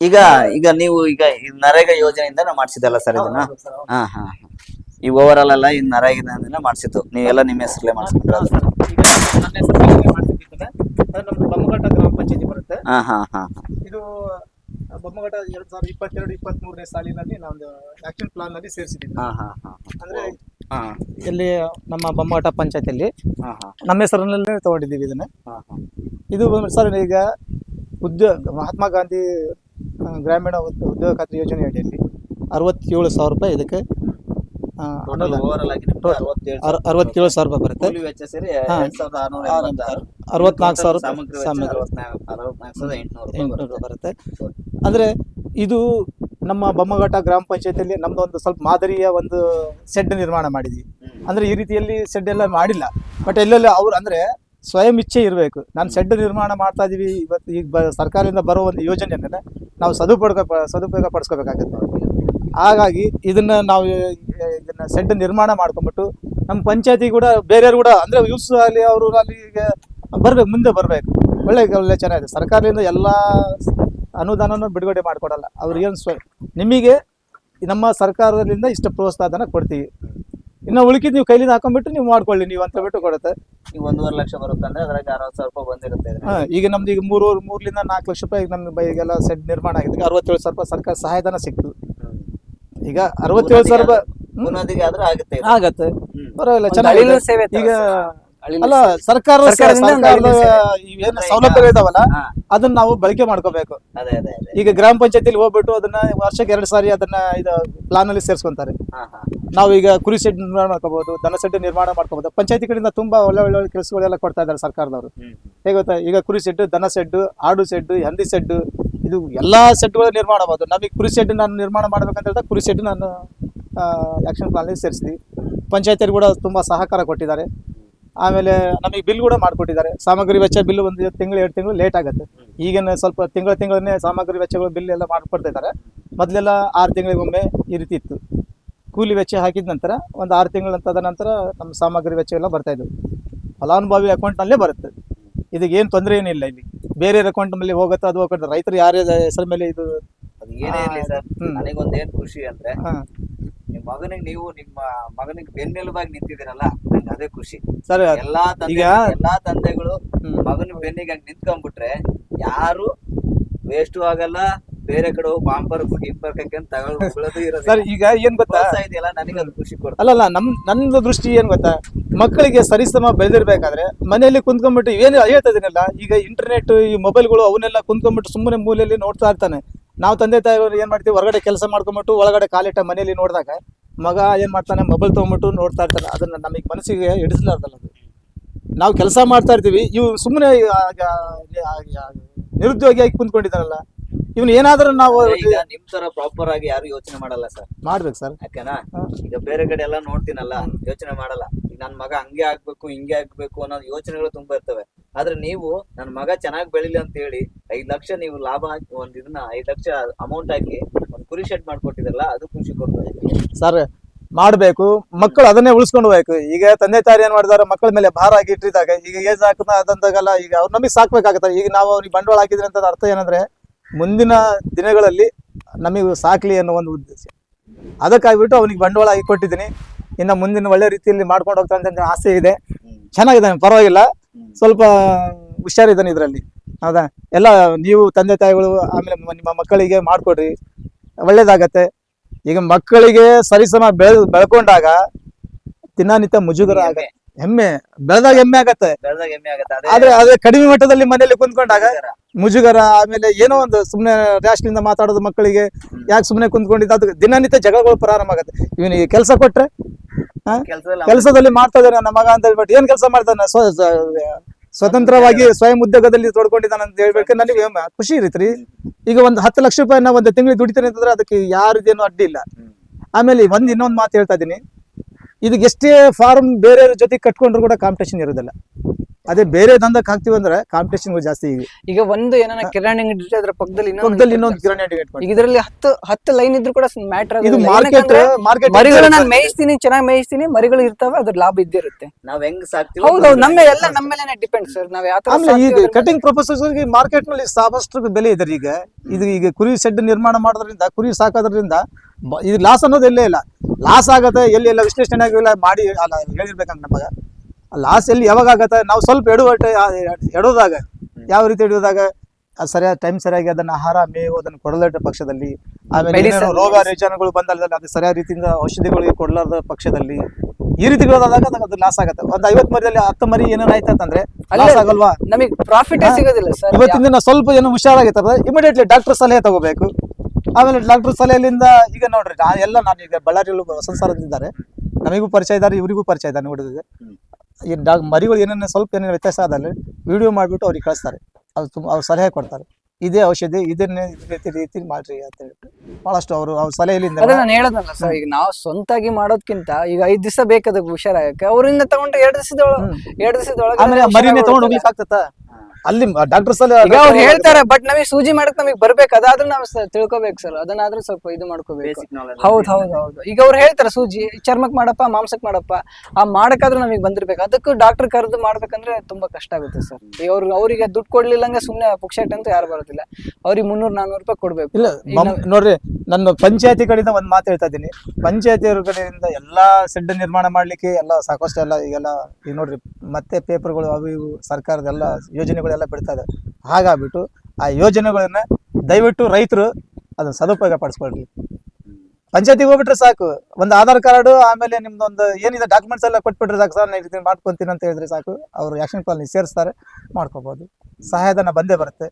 ಈಗ ಈಗ ನೀವು ಈಗ ನರೇಗಾ ಯೋಜನೆಯಿಂದ ಮಾಡಿಸಿದಲ್ಲ ಸರ್ ಇದನ್ನ? ಹಾ ಹಾ. ಈ ಓವರ್ ಆಲ್ ಎಲ್ಲ ಈ ಮಾಡ್ಸಿದ್ದು ಮಾಡಿಸಿದ್ದು. ನೀವೆಲ್ಲ ನಿಮ್ಮ ಹೆಸರಲ್ಲೇ ಬೊಮ್ಮಘಟ್ಟ ಗ್ರಾಮ ಪಂಚಾಯತಿ ಬರುತ್ತೆ. ಹಾ ಹಾ ಹಾ. ಇದು ಬೊಮ್ಮಘಟ್ಟ ಎರಡ್ ಸಾವಿರದ ಇಪ್ಪತ್ತೆರಡು ಇಪ್ಪತ್ತ್ ಮೂರನೇ ಸಾಲಿನಲ್ಲಿ ನಾವೊಂದು ಆಕ್ಷನ್ ಪ್ಲಾನ್ನಲ್ಲಿ ಸೇರಿಸಿದ್ದೀವಿ. ಹಾ ಹಾ ಹಾ. ಅಂದ್ರೆ ಹಾ. ಇಲ್ಲಿ ನಮ್ಮ ಬೊಮ್ಮಘಟ್ಟ ಪಂಚಾಯತಿಯಲ್ಲಿ ಹಾ ಹಾ. ನಮ್ಮ ಹೆಸರಿನಲ್ಲೇ ತಗೊಂಡಿದ್ದೀವಿ ಇದನ್ನ. ಹಾ ಹಾ. ಇದು ಬಂದ್ಬಿಟ್ಟು ಸರ್ ಈಗ ಉದ್ಯೋಗ ಮಹಾತ್ಮ ಗಾಂಧಿ ಆ, ಗ್ರಾಮೀಣ ಉದ್- ಉದ್ಯೋಗ ಖಾತ್ರಿ ಯೋಜನೆ ಅಡಿಯಲ್ಲಿ ಅರವತ್ತೇಳು ಸಾವಿರ ರೂಪಾಯಿ ಇದಕ್ಕೆ ಅರವತ್ತೇಳು ಅರ- ಅರವತ್ತೇಳು ಸಾವಿರ ರೂಪಾಯಿ. ಬರುತ್ತೆ. ವೆಚ್ಚ ಸೇರಿ ಅರವತ್ನಾಲ್ಕು ಸಾವಿರ ಎಂಟುನೂರು ರೂಪಾಯಿ ಬರುತ್ತೆ. ಅಂದ್ರೆ ಇದು ನಮ್ಮ ಬೊಮ್ಮಘಟ್ಟ ಗ್ರಾಮ ಪಂಚಾಯತಿಯಲ್ಲಿ ನಮ್ದು ಒಂದು ಸ್ವಲ್ಪ ಮಾದರಿಯ ಒಂದು ಸೆಡ್ ನಿರ್ಮಾಣ ಮಾಡಿದ್ವಿ. ಅಂದ್ರೆ ಈ ರೀತಿಯಲ್ಲಿ ಸೆಡ್ ಎಲ್ಲ ಮಾಡಿಲ್ಲ. ಬಟ್ ಎಲ್ಲೆಲ್ಲ ಅವ್ರು ಅಂದ್ರೆ ಸ್ವಯಂ ಇಚ್ಛೆ ಇರಬೇಕು. ನಾನು ಸೆಡ್ ನಿರ್ಮಾಣ ಮಾಡ್ತಾ ಇದೀವಿ ಇವತ್ತು ಈಗ ಸರ್ಕಾರದಿಂದ ಬರೋ ಒಂದು ಯೋಜನೆಯನ್ನ ನಾವು ಸದುಪಯೋಗ ಸದುಪಯೋಗ ಪಡಿಸ್ಕೋಬೇಕಾಗುತ್ತೆ. ಹಾಗಾಗಿ ಇದನ್ನ ನಾವು ಇದನ್ನ ಸೆಡ್ ನಿರ್ಮಾಣ ಮಾಡ್ಕೊಂಡ್ಬಿಟ್ಟು ನಮ್ಮ ಪಂಚಾಯತಿ ಕೂಡ ಬೇರೆಯವ್ರು ಕೂಡ ಅಂದ್ರೆ ಯೂಸ್ ಅಲ್ಲಿ ಅವರು ಅಲ್ಲಿ ಈಗ ಬರ್ಬೇಕು ಮುಂದೆ ಬರ್ಬೇಕು. ಒಳ್ಳೆ ಒಳ್ಳೆ ಚೆನ್ನಾಗಿದೆ. ಸರ್ಕಾರದಿಂದ ಎಲ್ಲ ಅನುದಾನನೂ ಬಿಡುಗಡೆ ಮಾಡಿಕೊಡಲ್ಲ. ಅವ್ರಿಗೇನು ಸ್ವ ನಿಮಗೆ ನಮ್ಮ ಸರ್ಕಾರದಿಂದ ಇಷ್ಟು ಪ್ರೋತ್ಸಾಹನ ಕೊಡ್ತೀವಿ. ಇನ್ನು ಉಳಿಕಿದ್ ನೀವು ಕೈಲಿಂದ ಹಾಕೊಂಡ್ಬಿಟ್ಟು ನೀವು ಮಾಡ್ಕೊಳ್ಳಿ ನೀವು ಅಂತ ಬಿಟ್ಟು ಕೊಡುತ್ತೆ. ಈಗ ಒಂದೂವರೆ ಲಕ್ಷ ಬರುತ್ತೆ ಅಂದ್ರೆ ಅದ್ರಾಗ ಅರವತ್ತು ಸಾವಿರ ರೂಪಾಯಿ ಬಂದಿರುತ್ತೆ ಹಾಂ ಈಗ ನಮ್ದು ಈಗ ಮೂರು ಮೂರ್ಲಿಂದ ನಾಲ್ಕು ಲಕ್ಷ ರೂಪಾಯಿ ನಮ್ಮ ಬೈಗೆಲ್ಲ ಸೆಡ್ ನಿರ್ಮಾಣ ಆಗಿದೆ. ಅರವತ್ತೇಳು ಸಾವಿರ ರೂಪಾಯಿ ಸರ್ಕಾರ ಸಹಾಯಧನ ಸಿಕ್ತು. ಈಗ ಅರವತ್ತೇಳು ಸಾವಿರ ರೂಪಾಯಿ ಆಗುತ್ತೆ. ಆಗತ್ತೆ. ಪರವಾಗಿಲ್ಲ ಚೆನ್ನಾಗಿ ಸೇವೆ ಈಗ ಅಲ್ಲ ಸರ್ಕಾರ ಈಗ- ಸೌಲಭ್ಯಗಳು ಇದಾವಲ್ಲ ಅದನ್ನ ನಾವು ಬಳಕೆ ಮಾಡ್ಕೋಬೇಕು. ಅದೇ ಅದೇ ಅದೇ. ಈಗ ಗ್ರಾಮ ಪಂಚಾಯತಿಲಿ ಹೋಗ್ಬಿಟ್ಟು ಅದನ್ನ ವರ್ಷಕ್ಕೆ ಎರಡು ಸಾರಿ ಅದನ್ನ ಇದು ಪ್ಲಾನ್ ಅಲ್ಲಿ ಸೇರಿಸ್ಕೊಂತಾರೆ ನಾವು ಈಗ ಕುರಿ ಶೆಡ್ ನಿರ್ಮಾಣ ಮಾಡ್ಕೋಬಹುದು ದನ ಶೆಡ್ ನಿರ್ಮಾಣ ಮಾಡ್ಕೋಬಹುದು. ಪಂಚಾಯತಿ ಕಡೆಯಿಂದ ತುಂಬಾ ಒಳ್ಳೆ ಒಳ್ಳೆ ಒಳ್ಳೆ ಕೆಲಸಗಳೆಲ್ಲ ಕೊಡ್ತಾ ಇದ್ದಾರೆ ಸರ್ಕಾರದವರು. ಹೇಗೆ ಗೊತ್ತಾ ಈಗ ಕುರಿ ಶೆಡ್ ದನ ಶೆಡ್ ಆಡು ಶೆಡ್ ಹಂದಿ ಶೆಡ್ ಇದು ಎಲ್ಲಾ ಸೆಟ್ಗಳು ನಿರ್ಮಾಣ ಮಾಡೋದು ನಮಗೆ ಕುರಿ ಸೆಟ್ ನಾನು ನಿರ್ಮಾಣ ಮಾಡ್ಬೇಕಂತ ಹೇಳಿದ್ರೆ ಕುರಿ ಸೆಟ್ ನಾನು ಆ್ಯಕ್ಷನ್ ಪ್ಲಾನ್ ಸೇರಿಸಿದ್ವಿ. ಪಂಚಾಯತಿಯರು ಕೂಡ ತುಂಬಾ ಸಹಕಾರ ಕೊಟ್ಟಿದ್ದಾರೆ. ಆಮೇಲೆ ನಮಗೆ ಬಿಲ್ ಕೂಡ ಮಾಡಿಕೊಟ್ಟಿದ್ದಾರೆ. ಸಾಮಗ್ರಿ ವೆಚ್ಚ ಬಿಲ್ ಒಂದು ತಿಂಗಳು, ಎರಡು ತಿಂಗಳು ಲೇಟ್ ಆಗುತ್ತೆ. ಈಗಿನ ಸ್ವಲ್ಪ ತಿಂಗಳ ತಿಂಗಳನ್ನೇ ಸಾಮಗ್ರಿ ವೆಚ್ಚಗಳು ಬಿಲ್ ಎಲ್ಲ ಮಾಡಿಕೊಡ್ತಾ ಇದ್ದಾರೆ ಮೊದಲೆಲ್ಲ ಆರು ತಿಂಗಳಿಗೊಮ್ಮೆ ಈ ರೀತಿ ಇತ್ತು. ಕೂಲಿ ವೆಚ್ಚ ಹಾಕಿದ ನಂತರ ಒಂದು ಆರು ತಿಂಗಳಂತಾದ ನಂತರ ನಮ್ಮ ಸಾಮಗ್ರಿ ವೆಚ್ಚ ಎಲ್ಲ ಬರ್ತಾ ಇದ್ವು ಫಲಾನುಭವಿ ಅಕೌಂಟ್ನಲ್ಲೇ ಬರುತ್ತೆ. ಇದಕ್ಕೆ ಏನು ತೊಂದರೆ ಏನಿಲ್ಲ ಇಲ್ಲಿ ಬೇರೆ ಅಕೌಂಟ್ ಮೇಲೆ ಹೋಗುತ್ತೆ ಅದು ಹೋಗುತ್ತೆ ರೈತರು ಯಾರ ಹೆಸರ ಮೇಲೆ ಇದು ಅದು ಏನೇ ಇರಲಿ ಸರ್ ನನಗೊಂದು ಏನು ಏನ್ ಖುಷಿ ಅಂದ್ರೆ ಹಾ. ನಿಮ್ ಮಗನಿಗೆ ನೀವು ನಿಮ್ಮ ಮಗನಿಗೆ ಬೆನ್ನೆಲುಬಾಗಿ ನಿಂತಿದ್ದೀರಲ್ಲ ನಂಗೆ ಅದೇ ಖುಷಿ ಸರ್ ಎಲ್ಲಾ ತಂದೆ ಈಗ- ಎಲ್ಲಾ ತಂದೆಗಳು ಹ್ಮ್. ಮಗನ ಬೆನ್ನಿಗೆ ಹಂಗ್ ನಿಂತ್ಕೊಂಡ್ಬಿಟ್ರೆ ಯಾರು ವೇಸ್ಟು ಆಗಲ್ಲ ಬೇರೆ ಕಡೆ ಬಾಂಬರ್ ಇರೋದು ಸರ್ ಈಗ ಏನ್ ಗೊತ್ತಾ? ಇದೆಯಲ್ಲ ನನಗೆ ಅದು ಖುಷಿ ಕೊಡ್ತದೆ ಅಲ್ಲಲ್ಲ ನಮ್ ನಂದು ದೃಷ್ಟಿ ಏನ್ ಗೊತ್ತಾ? ಮಕ್ಕಳಿಗೆ ಸರಿಸಮ ಬೆಳೆದಿರ್ಬೇಕಾದ್ರೆ ಮನೆಯಲ್ಲಿ ಕುಂತ್ಕೊಂಡ್ಬಿಟ್ಟು ಏನು ಹೇಳ್ತಾ ಇದೀನಲ್ಲ ಈಗ ಇಂಟರ್ನೆಟ್ ಈ ಮೊಬೈಲ್ಗಳು ಅವನ್ನೆಲ್ಲ ಕುಂತ್ಕೊಂಡ್ಬಿಟ್ಟು ಸುಮ್ಮನೆ ಮೂಲೆಯಲ್ಲಿ ನೋಡ್ತಾ ಇರ್ತಾನೆ. ನಾವು ತಂದೆ ತಾಯಿಗಳು ಏನ್ ಮಾಡ್ತೀವಿ? ಹೊರಗಡೆ ಕೆಲಸ ಮಾಡ್ಕೊಂಡ್ಬಿಟ್ಟು ಒಳಗಡೆ ಕಾಲಿಟ್ಟ ಮನೆಯಲ್ಲಿ ನೋಡಿದಾಗ ಮಗ ಏನ್ ಮಾಡ್ತಾನೆ? ಮೊಬೈಲ್ ತಗೊಂಡ್ಬಿಟ್ಟು ನೋಡ್ತಾ ಇರ್ತಾನೆ. ಅದನ್ನ ನಮಗೆ ಮನಸ್ಸಿಗೆ ಹಿಡಿಸಲಾರ್ದಲ್ಲ ಅದು. ನಾವು ಕೆಲಸ ಮಾಡ್ತಾ ಇರ್ತೀವಿ. ಇವು ಸುಮ್ಮನೆ ನಿರುದ್ಯೋಗಿಯಾಗಿ ಕುಂತ್ಕೊಂಡಿದ್ದಾನಲ್ಲ ಇವನು ಏನಾದ್ರೂ ನಾವು ಈಗ ನಿಮ್ ತರ ಪ್ರಾಪರ್ ಆಗಿ ಯಾರು ಯೋಚನೆ ಮಾಡಲ್ಲ ಸರ್. ಮಾಡ್ಬೇಕು ಸರ್. ಯಾಕೆನಾ. ಈಗ ಬೇರೆ ಕಡೆ ಎಲ್ಲ ನೋಡ್ತೀನಲ್ಲ ಯೋಚನೆ ಮಾಡಲ್ಲ. ಈಗ ನನ್ ಮಗ ಹಂಗೆ ಆಗ್ಬೇಕು ಹಿಂಗೆ ಆಗ್ಬೇಕು ಅನ್ನೋ ಯೋಚನೆಗಳು ತುಂಬಾ ಇರ್ತವೆ. ಆದ್ರೆ ನೀವು ನನ್ ಮಗ ಚೆನ್ನಾಗಿ ಬೆಳಿಲಿ ಅಂತ ಹೇಳಿ ಐದ್ ಲಕ್ಷ ನೀವು ಲಾಭ ಹಾಕಿ ಒಂದ್ ಇದನ್ನ ಐದ್ ಲಕ್ಷ ಅಮೌಂಟ್ ಹಾಕಿ ಒಂದ್ ಕುರಿ ಶೆಡ್ ಮಾಡ್ಕೊಟ್ಟಿದ್ರಲ್ಲ ಅದು ಖುಷಿ ಕೊಡ್ತದೆ. ಸರ್ ಮಾಡ್ಬೇಕು. ಮಕ್ಕಳು ಅದನ್ನೇ ಉಳಿಸ್ಕೊಂಡು ಹೋಗ್ಬೇಕು. ಈಗ ತಂದೆ ತಾಯಿ ಏನ್ ಮಾಡಿದಾರೆ ಮಕ್ಕಳ ಮೇಲೆ ಭಾರ ಆಗಿ ಇಟ್ಟಿದಾಗ ಈಗ ಏಜ್ ಹಾಕದ ಅದಂತಾಗಲ್ಲ ಈಗ ಅವ್ರು ನಮಗೆ ಸಾಕ್ಬೇಕಾಗತ್ತೆ. ಈಗ ನಾವು ಅವ್ರಿಗೆ ಬಂಡವಾಳ ಹಾಕಿದ್ರೆ ಅಂತ ಅರ್ಥ ಏನಂದ್ರೆ ಮುಂದಿನ ದಿನಗಳಲ್ಲಿ ನಮಗೆ ಸಾಕ್ಲಿ ಅನ್ನೋ ಒಂದು ಉದ್ದೇಶ. ಅದಕ್ಕಾಗ್ಬಿಟ್ಟು ಅವನಿಗೆ ಬಂಡವಾಳ ಹಾಕಿ ಕೊಟ್ಟಿದ್ದೀನಿ. ಇನ್ನು ಮುಂದಿನ ಒಳ್ಳೆ ರೀತಿಯಲ್ಲಿ ಮಾಡ್ಕೊಂಡು ಹೋಗ್ತಾನೆ ಅಂತ ಆಸೆ ಇದೆ. ಚೆನ್ನಾಗಿದ್ದಾನೆ ಪರವಾಗಿಲ್ಲ. ಸ್ವಲ್ಪ ಹುಷಾರಿದ್ದಾನೆ ಇದರಲ್ಲಿ. ಹೌದಾ? ಎಲ್ಲ ನೀವು ತಂದೆ ತಾಯಿಗಳು ಆಮೇಲೆ ನಿಮ್ಮ ಮಕ್ಕಳಿಗೆ ಮಾಡಿಕೊಡ್ರಿ. ಒಳ್ಳೇದಾಗತ್ತೆ. ಈಗ ಮಕ್ಕಳಿಗೆ ಸರಿಸಮ ಬೆಳೆ ಬೆಳ್ಕೊಂಡಾಗ ದಿನನಿತ್ಯ ಮುಜುಗರ ಆಗತ್ತೆ. ಹೆಮ್ಮೆ ಬೆಳೆದಾಗ ಹೆಮ್ಮೆ ಆಗತ್ತೆ. ಬೆಳೆದಾಗ ಹೆಮ್ಮೆ ಆಗತ್ತೆ. ಅದೇ ಆದ್ರೆ ಅದೇ ಕಡಿಮೆ ಮಟ್ಟದಲ್ಲಿ ಮನೆಯಲ್ಲಿ ಕುಂತ್ಕೊಂಡಾಗ ಮುಜುಗರ. ಮುಜುಗರ ಆಮೇಲೆ ಏನೋ ಒಂದು ಸುಮ್ನೆ ರ್ಯಾಶ್ನಿಂದ ಮಾತಾಡೋದು ಮಕ್ಕಳಿಗೆ. ಯಾಕೆ ಸುಮ್ನೆ ಕುಂತ್ಕೊಂಡಿದ್ದು? ಅದು ದಿನನಿತ್ಯ ಜಗಳಗಳು ಪ್ರಾರಂಭ ಆಗತ್ತೆ. ಇವನಿಗೆ ಕೆಲಸ ಕೊಟ್ರೆ ಕೆಲ್ಸದಲ್ಲಿ ಕೆಲಸದಲ್ಲಿ ಮಾಡ್ತಾ ಇದ್ದಾನೆ ನನ್ನ ಮಗ ಅಂತ ಹೇಳ್ಬಿಟ್ಟು ಏನ್ ಕೆಲಸ ಮಾಡ್ತಾನೆ? ಸ್ವ- ಸ್ವ- ಸ್ವತಂತ್ರವಾಗಿ ಸ್ವಯಂ ಉದ್ಯೋಗದಲ್ಲಿ ತೊಡ್ಕೊಂಡಿದ್ದಾನೆ ಅಂತ ಹೇಳ್ಬೇಕು. ನನಗೆ ಹೆಮ್ಮೆ, ಖುಷಿ ಇರತ್ರಿ. ಈಗ ಒಂದು ಹತ್ತು ಲಕ್ಷ ರೂಪಾಯಿನ ಒಂದು ತಿಂಗಳಿಗೆ ದುಡಿತಾನೆ ಅಂತಂದ್ರೆ ಅದಕ್ಕೆ ಯಾರಿದೇನು ಅಡ್ಡಿ ಇಲ್ಲ. ಆಮೇಲೆ ಒಂದ್ ಇನ್ನೊಂದ್ ಮಾತು ಹೇಳ್ತಾ ಇದ್ದೀನಿ. ಇದಕ್ಕೆ ಎಷ್ಟೇ ಫಾರ್ಮ್ ಬೇರೆಯವ್ರ ಜೊತೆ ಕಟ್ಕೊಂಡ್ರು ಕೂಡ ಕಾಂಪಿಟೇಷನ್ ಇರೋದಿಲ್ಲ ಅದೇ ಬೇರೆ ದಂಧಕ್ಕೆ ಹಾಕ್ತಿವಿ ಅಂದ್ರೆ ಕಾಂಪಿಟೇಷನ್ ಜಾಸ್ತಿ ಈಗ ಈಗ ಒಂದು ಏನಾರ ಕಿರಾಣಿ ಅಂಗಡಿ ಇದ್ರೆ ಅದ್ರ ಪಕ್ಕದಲ್ಲಿ ಇನ್ನೊಂದು ಪಕ್ಕದಲ್ಲಿ ಇನ್ನೊಂದು ಕಿರಾಣಿ ಅಂಗಡಿ ಇಟ್ಕೊಂಡು. ಈಗ ಇದರಲ್ಲಿ ಹತ್ತು ಹತ್ತು ಲೈನ್ ಇದ್ರೂ ಕೂಡ ಮ್ಯಾಟರ್ ಇದು ಮಾರ್ಕೆಟ್ ಮಾರ್ಕೆಟ್ ಮರಿಗಳು ನಾನು ಮೇಯಿಸ್ತೀನಿ ಚೆನ್ನಾಗಿ ಮೇಯಿಸ್ತೀನಿ ಮರಿಗಳು ಇರ್ತವೆ ಅದ್ರ ಲಾಭ ಇದ್ದೇ ಇರುತ್ತೆ ನಾವ್ ಹೆಂಗ್ ಸಾಕ್ತಿವಿ ಹೌದು ನಮ್ಮ ಎಲ್ಲ ನಮ್ಮ ಮೇಲೆ ಡಿಪೆಂಡ್ ಸರ್ ನಾವ್ ಯಾವ ತರ ಆಮೇಲೆ ಈಗ ಕಟಿಂಗ್ ಪ್ರೊಫೆಸರ್ಸ್ ಮಾರ್ಕೆಟ್ನಲ್ಲಿ ಸಾಕಷ್ಟು ಬೆಲೆ ಇದೆ ಈಗ. ಇದು ಈಗ ಕುರಿ ಶೆಡ್ ನಿರ್ಮಾಣ ಮಾಡೋದ್ರಿಂದ ಕುರಿ ಸಾಕೋದ್ರಿಂದ ಇದು ಲಾಸ್ ಅನ್ನೋದು ಎಲ್ಲೇ ಇಲ್ಲ. ಲಾಸ್ ಆಗತ್ತೆ ಎಲ್ಲಿ ಎಲ್ಲ ವಿಶ್ಲೇಷಣೆ ಆಗಿಲ್ಲ ಮಾಡಿ ಅಲ್ಲ ಹೇಳಿರ್ಬೇಕಂತ ನಮಗ. ಲಾಸ್ ಎಲ್ಲಿ ಯಾವಾಗ ಆಗತ್ತೆ? ನಾವು ಸ್ವಲ್ಪ ಎಡುವ ಎಡೋದಾಗ. ಯಾವ ರೀತಿ ಹಿಡಿಯೋದಾಗ ಅದು ಸರಿಯಾದ ಟೈಮ್ ಸರಿಯಾಗಿ ಅದನ್ನ ಆಹಾರ ಮೇವು ಅದನ್ನು ಕೊಡಲಾರ ಪಕ್ಷದಲ್ಲಿ ಆಮೇಲೆ ಏನೇನೋ ರೋಗ ರುಜಿನಗಳು ಬಂದಲ್ಲ ಅದು ಸರಿಯಾದ ರೀತಿಯಿಂದ ಔಷಧಿಗಳಿಗೆ ಕೊಡಲಾರದ ಪಕ್ಷದಲ್ಲಿ ಈ ರೀತಿ ರೀತಿಗಳಾದಾಗ ಅದು ಲಾಸ್ ಆಗುತ್ತೆ. ಒಂದು ಐವತ್ತು ಮರಿಯಲ್ಲಿ ಹತ್ತು ಮರಿ ಏನೇನು ಐತ ಅಂತಂದ್ರೆ ಲಾಸ್ ಆಗಲ್ವಾ? ನಮಗೆ ಪ್ರಾಫಿಟ್ ಸಿಗೋದಿಲ್ಲ ಸರ್. ಇವತ್ತಿನ ದಿನ ಸ್ವಲ್ಪ ಏನೋ ಹುಷಾರಾಗಿತ್ತದ ಇಮಿಡಿಯೇಟ್ಲಿ ಡಾಕ್ಟರ್ ಸಲಹೆ ತಗೋಬೇಕು. ಆಮೇಲೆ ಡಾಕ್ಟರ್ ಸಲಹೆಯಿಂದ ಈಗ ನೋಡ್ರಿ ಎಲ್ಲ ನಾನು ಈಗ ಬಳ್ಳಾರಿಯಲ್ಲೂ ಸಂಸಾರದಿದ್ದಾರೆ ನಮಗೂ ಪರಿಚಯ ಇದ್ದಾರೆ ಇವರಿಗೂ ಪರಿಚಯ ಇದ್ದಾರೆ ನೋಡಿದ್ರೆ. ಈ ಡಾಗ್ ಮರಿಗಳು ಏನೇನು ಸ್ವಲ್ಪ ಏನೇನು ವ್ಯತ್ಯಾಸ ಆದಲ್ಲಿ ವಿಡಿಯೋ ಮಾಡಿಬಿಟ್ಟು ಅವ್ರಿಗೆ ಕಳಿಸ್ತಾರೆ. ಅದು ತುಂಬ ಅವ್ರು ಸಲಹೆ ಕೊಡ್ತಾರೆ. ಇದೇ ಔಷಧಿ ಇದನ್ನೇ ಇದೇ ರೀತಿ ರೀತಿ ಮಾಡ್ರಿ ಅಂತ ಹೇಳ್ಬಿಟ್ಟು ಭಾಳಷ್ಟು ಅವರು ಅವ್ರ ಸಲಹೆಯಿಂದ ಅದೇ ನಾನು ಹೇಳೋದಲ್ಲ ಸರ್ ಈಗ ನಾವು ಸ್ವಂತಾಗಿ ಮಾಡೋದ್ಕಿಂತ ಈಗ ಐದು ದಿವಸ ಬೇಕಾದಾಗ ಹುಷಾರಾಗಕ್ಕೆ ಅವರಿಂದ ತಗೊಂಡ್ರೆ ಎರಡು ದಿವಸದೊಳಗೆ ಎರಡು ದಿವಸದೊಳಗೆ ಆಮೇಲೆ ಮರಿನೇ ತಗೊಂಡು ಹೋಗ್ಲಿಕ್ಕೆ ಆಗ್ತದ ಅಲ್ಲಿ ಡಾಕ್ಟರ್ ಸಲಹೆ ಈಗ ಅವ್ರು ಹೇಳ್ತಾರೆ ಬಟ್ ನಮಗೆ ಸೂಜಿ ಮಾಡಕ್ ನಮಗೆ ಬರ್ಬೇಕು ಅದಾದ್ರೂ ನಾವು ತಿಳ್ಕೊಬೇಕು ಸರ್ ಅದನ್ನಾದ್ರೂ ಸ್ವಲ್ಪ ಇದು ಮಾಡ್ಕೋಬೇಕು. ಹೌದು ಹೌದು ಹೌದ್. ಈಗ ಅವ್ರು ಹೇಳ್ತಾರೆ ಸೂಜಿ ಚರ್ಮಕ್ ಮಾಡಪ್ಪ ಮಾಂಸಕ್ ಮಾಡಪ್ಪ ಆ ಮಾಡಕ್ಕಾದ್ರೂ ನಮಗೆ ಬಂದಿರ್ಬೇಕು. ಅದಕ್ಕೂ ಡಾಕ್ಟರ್ ಕರೆದು ಮಾಡ್ಬೇಕಂದ್ರೆ ತುಂಬಾ ಕಷ್ಟ ಆಗುತ್ತೆ ಸರ್ ಈಗ ಅವ್ರು ಅವರಿಗೆ ದುಡ್ಡು ಕೊಡ್ಲಿಲ್ಲಂಗೆ ಸುಮ್ಮನೆ ಪುಕ್ಷಟ್ ಅಂತ ಯಾರು ಬರೋದಿಲ್ಲ. ಅವ್ರಿಗೆ ಮುನ್ನೂರ್ ನಾನೂರು ರೂಪಾಯಿ ಕೊಡ್ಬೇಕು. ಇಲ್ಲ ಮಮ್- ನೋಡ್ರಿ ನನ್ನ ಪಂಚಾಯತಿ ಕಡೆಯಿಂದ ಒಂದ್ ಮಾತು ಹೇಳ್ತಾ ಇದ್ದೀನಿ. ಪಂಚಾಯತಿ ಕಡೆಯಿಂದ ಎಲ್ಲಾ ಸೆಡ್ ನಿರ್ಮಾಣ ಮಾಡ್ಲಿಕ್ಕೆ ಎಲ್ಲ ಸಾಕಷ್ಟು ಎಲ್ಲ ಈಗೆಲ್ಲ ಈಗ ನೋಡ್ರಿ ಮತ್ತೆ ಪೇಪರ್ಗಳು ಅವು ಇವು ಸರ್ಕಾರದ ಎಲ್ಲ ಯೋಜನೆಗಳೆಲ್ಲ ಬಿಡ್ತಾ ಇದೆ ಹಾಗಾಗ್ಬಿಟ್ಟು ಆ ಯೋಜನೆಗಳನ್ನ ದಯವಿಟ್ಟು ರೈತರು ಅದನ್ನ ಸದುಪಯೋಗ ಪಡಿಸ್ಕೊಳ್ರಿ ಪಂಚಾಯತಿಗೆ ಹೋಗ್ಬಿಟ್ರೆ ಸಾಕು. ಒಂದು ಆಧಾರ್ ಕಾರ್ಡು, ಆಮೇಲೆ ನಿಮ್ದೊಂದು ಏನಿದೆ ಡಾಕ್ಯುಮೆಂಟ್ಸ್ ಎಲ್ಲ ಕೊಟ್ಬಿಟ್ರೆ ಸಾಕು. ಸರ್ ನಾನು ಮಾಡ್ಕೊಂತೀನಿ ಅಂತ ಹೇಳಿದ್ರೆ ಸಾಕು. ಅವರು ಆಕ್ಷನ್ ಪ್ಲಾನ್ ಸೇರಿಸ್ತಾರೆ ಮಾಡ್ಕೋಬಹುದು ಸಹಾಯಧನ ಬಂದೇ ಬರುತ್ತೆ.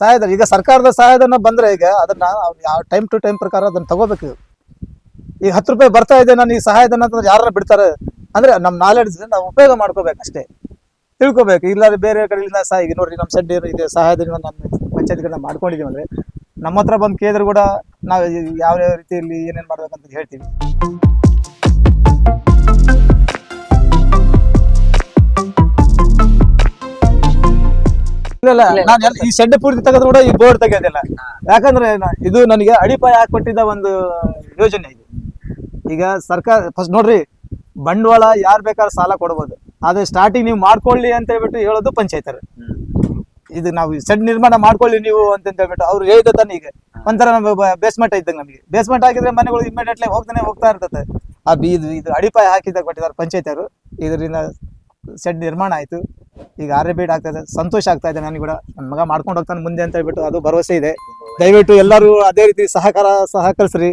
ಸಹಾಯಧನ, ಈಗ ಸರ್ಕಾರದ ಸಹಾಯಧನ ಬಂದ್ರೆ ಈಗ ಅದನ್ನ ಯಾವ ಟೈಮ್ ಟು ಟೈಮ್ ಪ್ರಕಾರ ಅದನ್ನ ತಗೋಬೇಕು. ಈಗ ಹತ್ತು ರೂಪಾಯಿ ಬರ್ತಾ ಇದೆ, ನಾನು ಈ ಸಹಾಯಧನ ಅಂತಂದ್ರೆ ಯಾರನ್ನ ಬಿಡ್ತಾರೆ? ಅಂದ್ರೆ ನಮ್ಮ ನಾಲೆಡ್ಜ್ ನಾವು ಉಪಯೋಗ ಮಾಡ್ಕೋಬೇಕು ಅಷ್ಟೇ ತಿಳ್ಕೊಬೇಕು. ಇಲ್ಲಾಂದ್ರೆ ಬೇರೆ ಕಡೆಯಿಂದ ಸಹ ಈಗ ನೋಡ್ರಿ ನಮ್ಮ ಸೆಡ್ ಇದೆ ಸಹಾಯಧನ ನಮ್ಮ ಪಂಚಾಯತ್ ಕಡೆ ಮಾಡ್ಕೊಂಡಿದೀವಿ ಅಂದ್ರೆ ನಮ್ಮ ಹತ್ರ ಬಂದು ಕೇಳಿದ್ರು ಕೂಡ ನಾವು ಯಾವ ಯಾವ ರೀತಿಯಲ್ಲಿ ಏನೇನು ಮಾಡ್ಬೇಕಂತ ಹೇಳ್ತೀವಿ. ಇಲ್ಲ ನಾನು ಈ ಸೆಡ್ ಪೂರ್ತಿ ತೆಗೆದ್ರು ಕೂಡ ಈ ಬೋರ್ಡ್ ತೆಗೆಯೋದಿಲ್ಲ ಯಾಕಂದ್ರೆ ಇದು ನನಗೆ ಅಡಿಪಾಯ ಹಾಕೊಟ್ಟಿದ್ದ ಒಂದು ಯೋಜನೆ ಇದು. ಈಗ ಸರ್ಕಾರ ಫಸ್ಟ್ ನೋಡ್ರಿ ಬಂಡವಾಳ ಯಾರು ಬೇಕಾದ್ರೂ ಸಾಲ ಕೊಡ್ಬೋದು. ಆದ್ರೆ ಸ್ಟಾರ್ಟಿಂಗ್ ನೀವು ಮಾಡ್ಕೊಳ್ಳಿ ಅಂತ ಹೇಳ್ಬಿಟ್ಟು ಹೇಳೋದು ಪಂಚಾಯತರು ಇದು ನಾವು ಸೆಡ್ ನಿರ್ಮಾಣ ಮಾಡ್ಕೊಳ್ಳಿ ನೀವು ಅಂತ ಹೇಳ್ಬಿಟ್ಟು ಅವ್ರು ಹೇಳಿದ ತಾನೆ ಈಗ. ಒಂಥರ ಬೇಸ್ಮೆಂಟ್ ಇದ್ದಂಗೆ ನಮಗೆ. ಬೇಸ್ಮೆಂಟ್ ಹಾಕಿದ್ರೆ ಮನೆಗಳು ಇಮಿಡಿಯೇಟ್ಲಿ ಹೋಗ್ತಾನೆ ಹೋಗ್ತಾ ಇರ್ತದೆ. ಆ ಬೀದು, ಇದು ಅಡಿಪಾಯ ಹಾಕಿದಾಗ ಕೊಟ್ಟಿದ್ದಾರೆ ಪಂಚಾಯತಿಯವರು ಇದರಿಂದ ಸೆಡ್ ನಿರ್ಮಾಣ ಆಯ್ತು. ಈಗ ಆರ್ ಬೀಡ್ ಆಗ್ತದೆ ಸಂತೋಷ ಆಗ್ತಾ ಇದೆ. ನನಗೆ ಕೂಡ ನನ್ನ ಮಗ ಮಾಡ್ಕೊಂಡು ಹೋಗ್ತಾನೆ ಮುಂದೆ ಅಂತ ಹೇಳ್ಬಿಟ್ಟು ಅದು ಭರವಸೆ ಇದೆ. ದಯವಿಟ್ಟು ಎಲ್ಲರೂ ಅದೇ ರೀತಿ ಸಹಕಾರ ಸಹಕರಿಸ್ರಿ.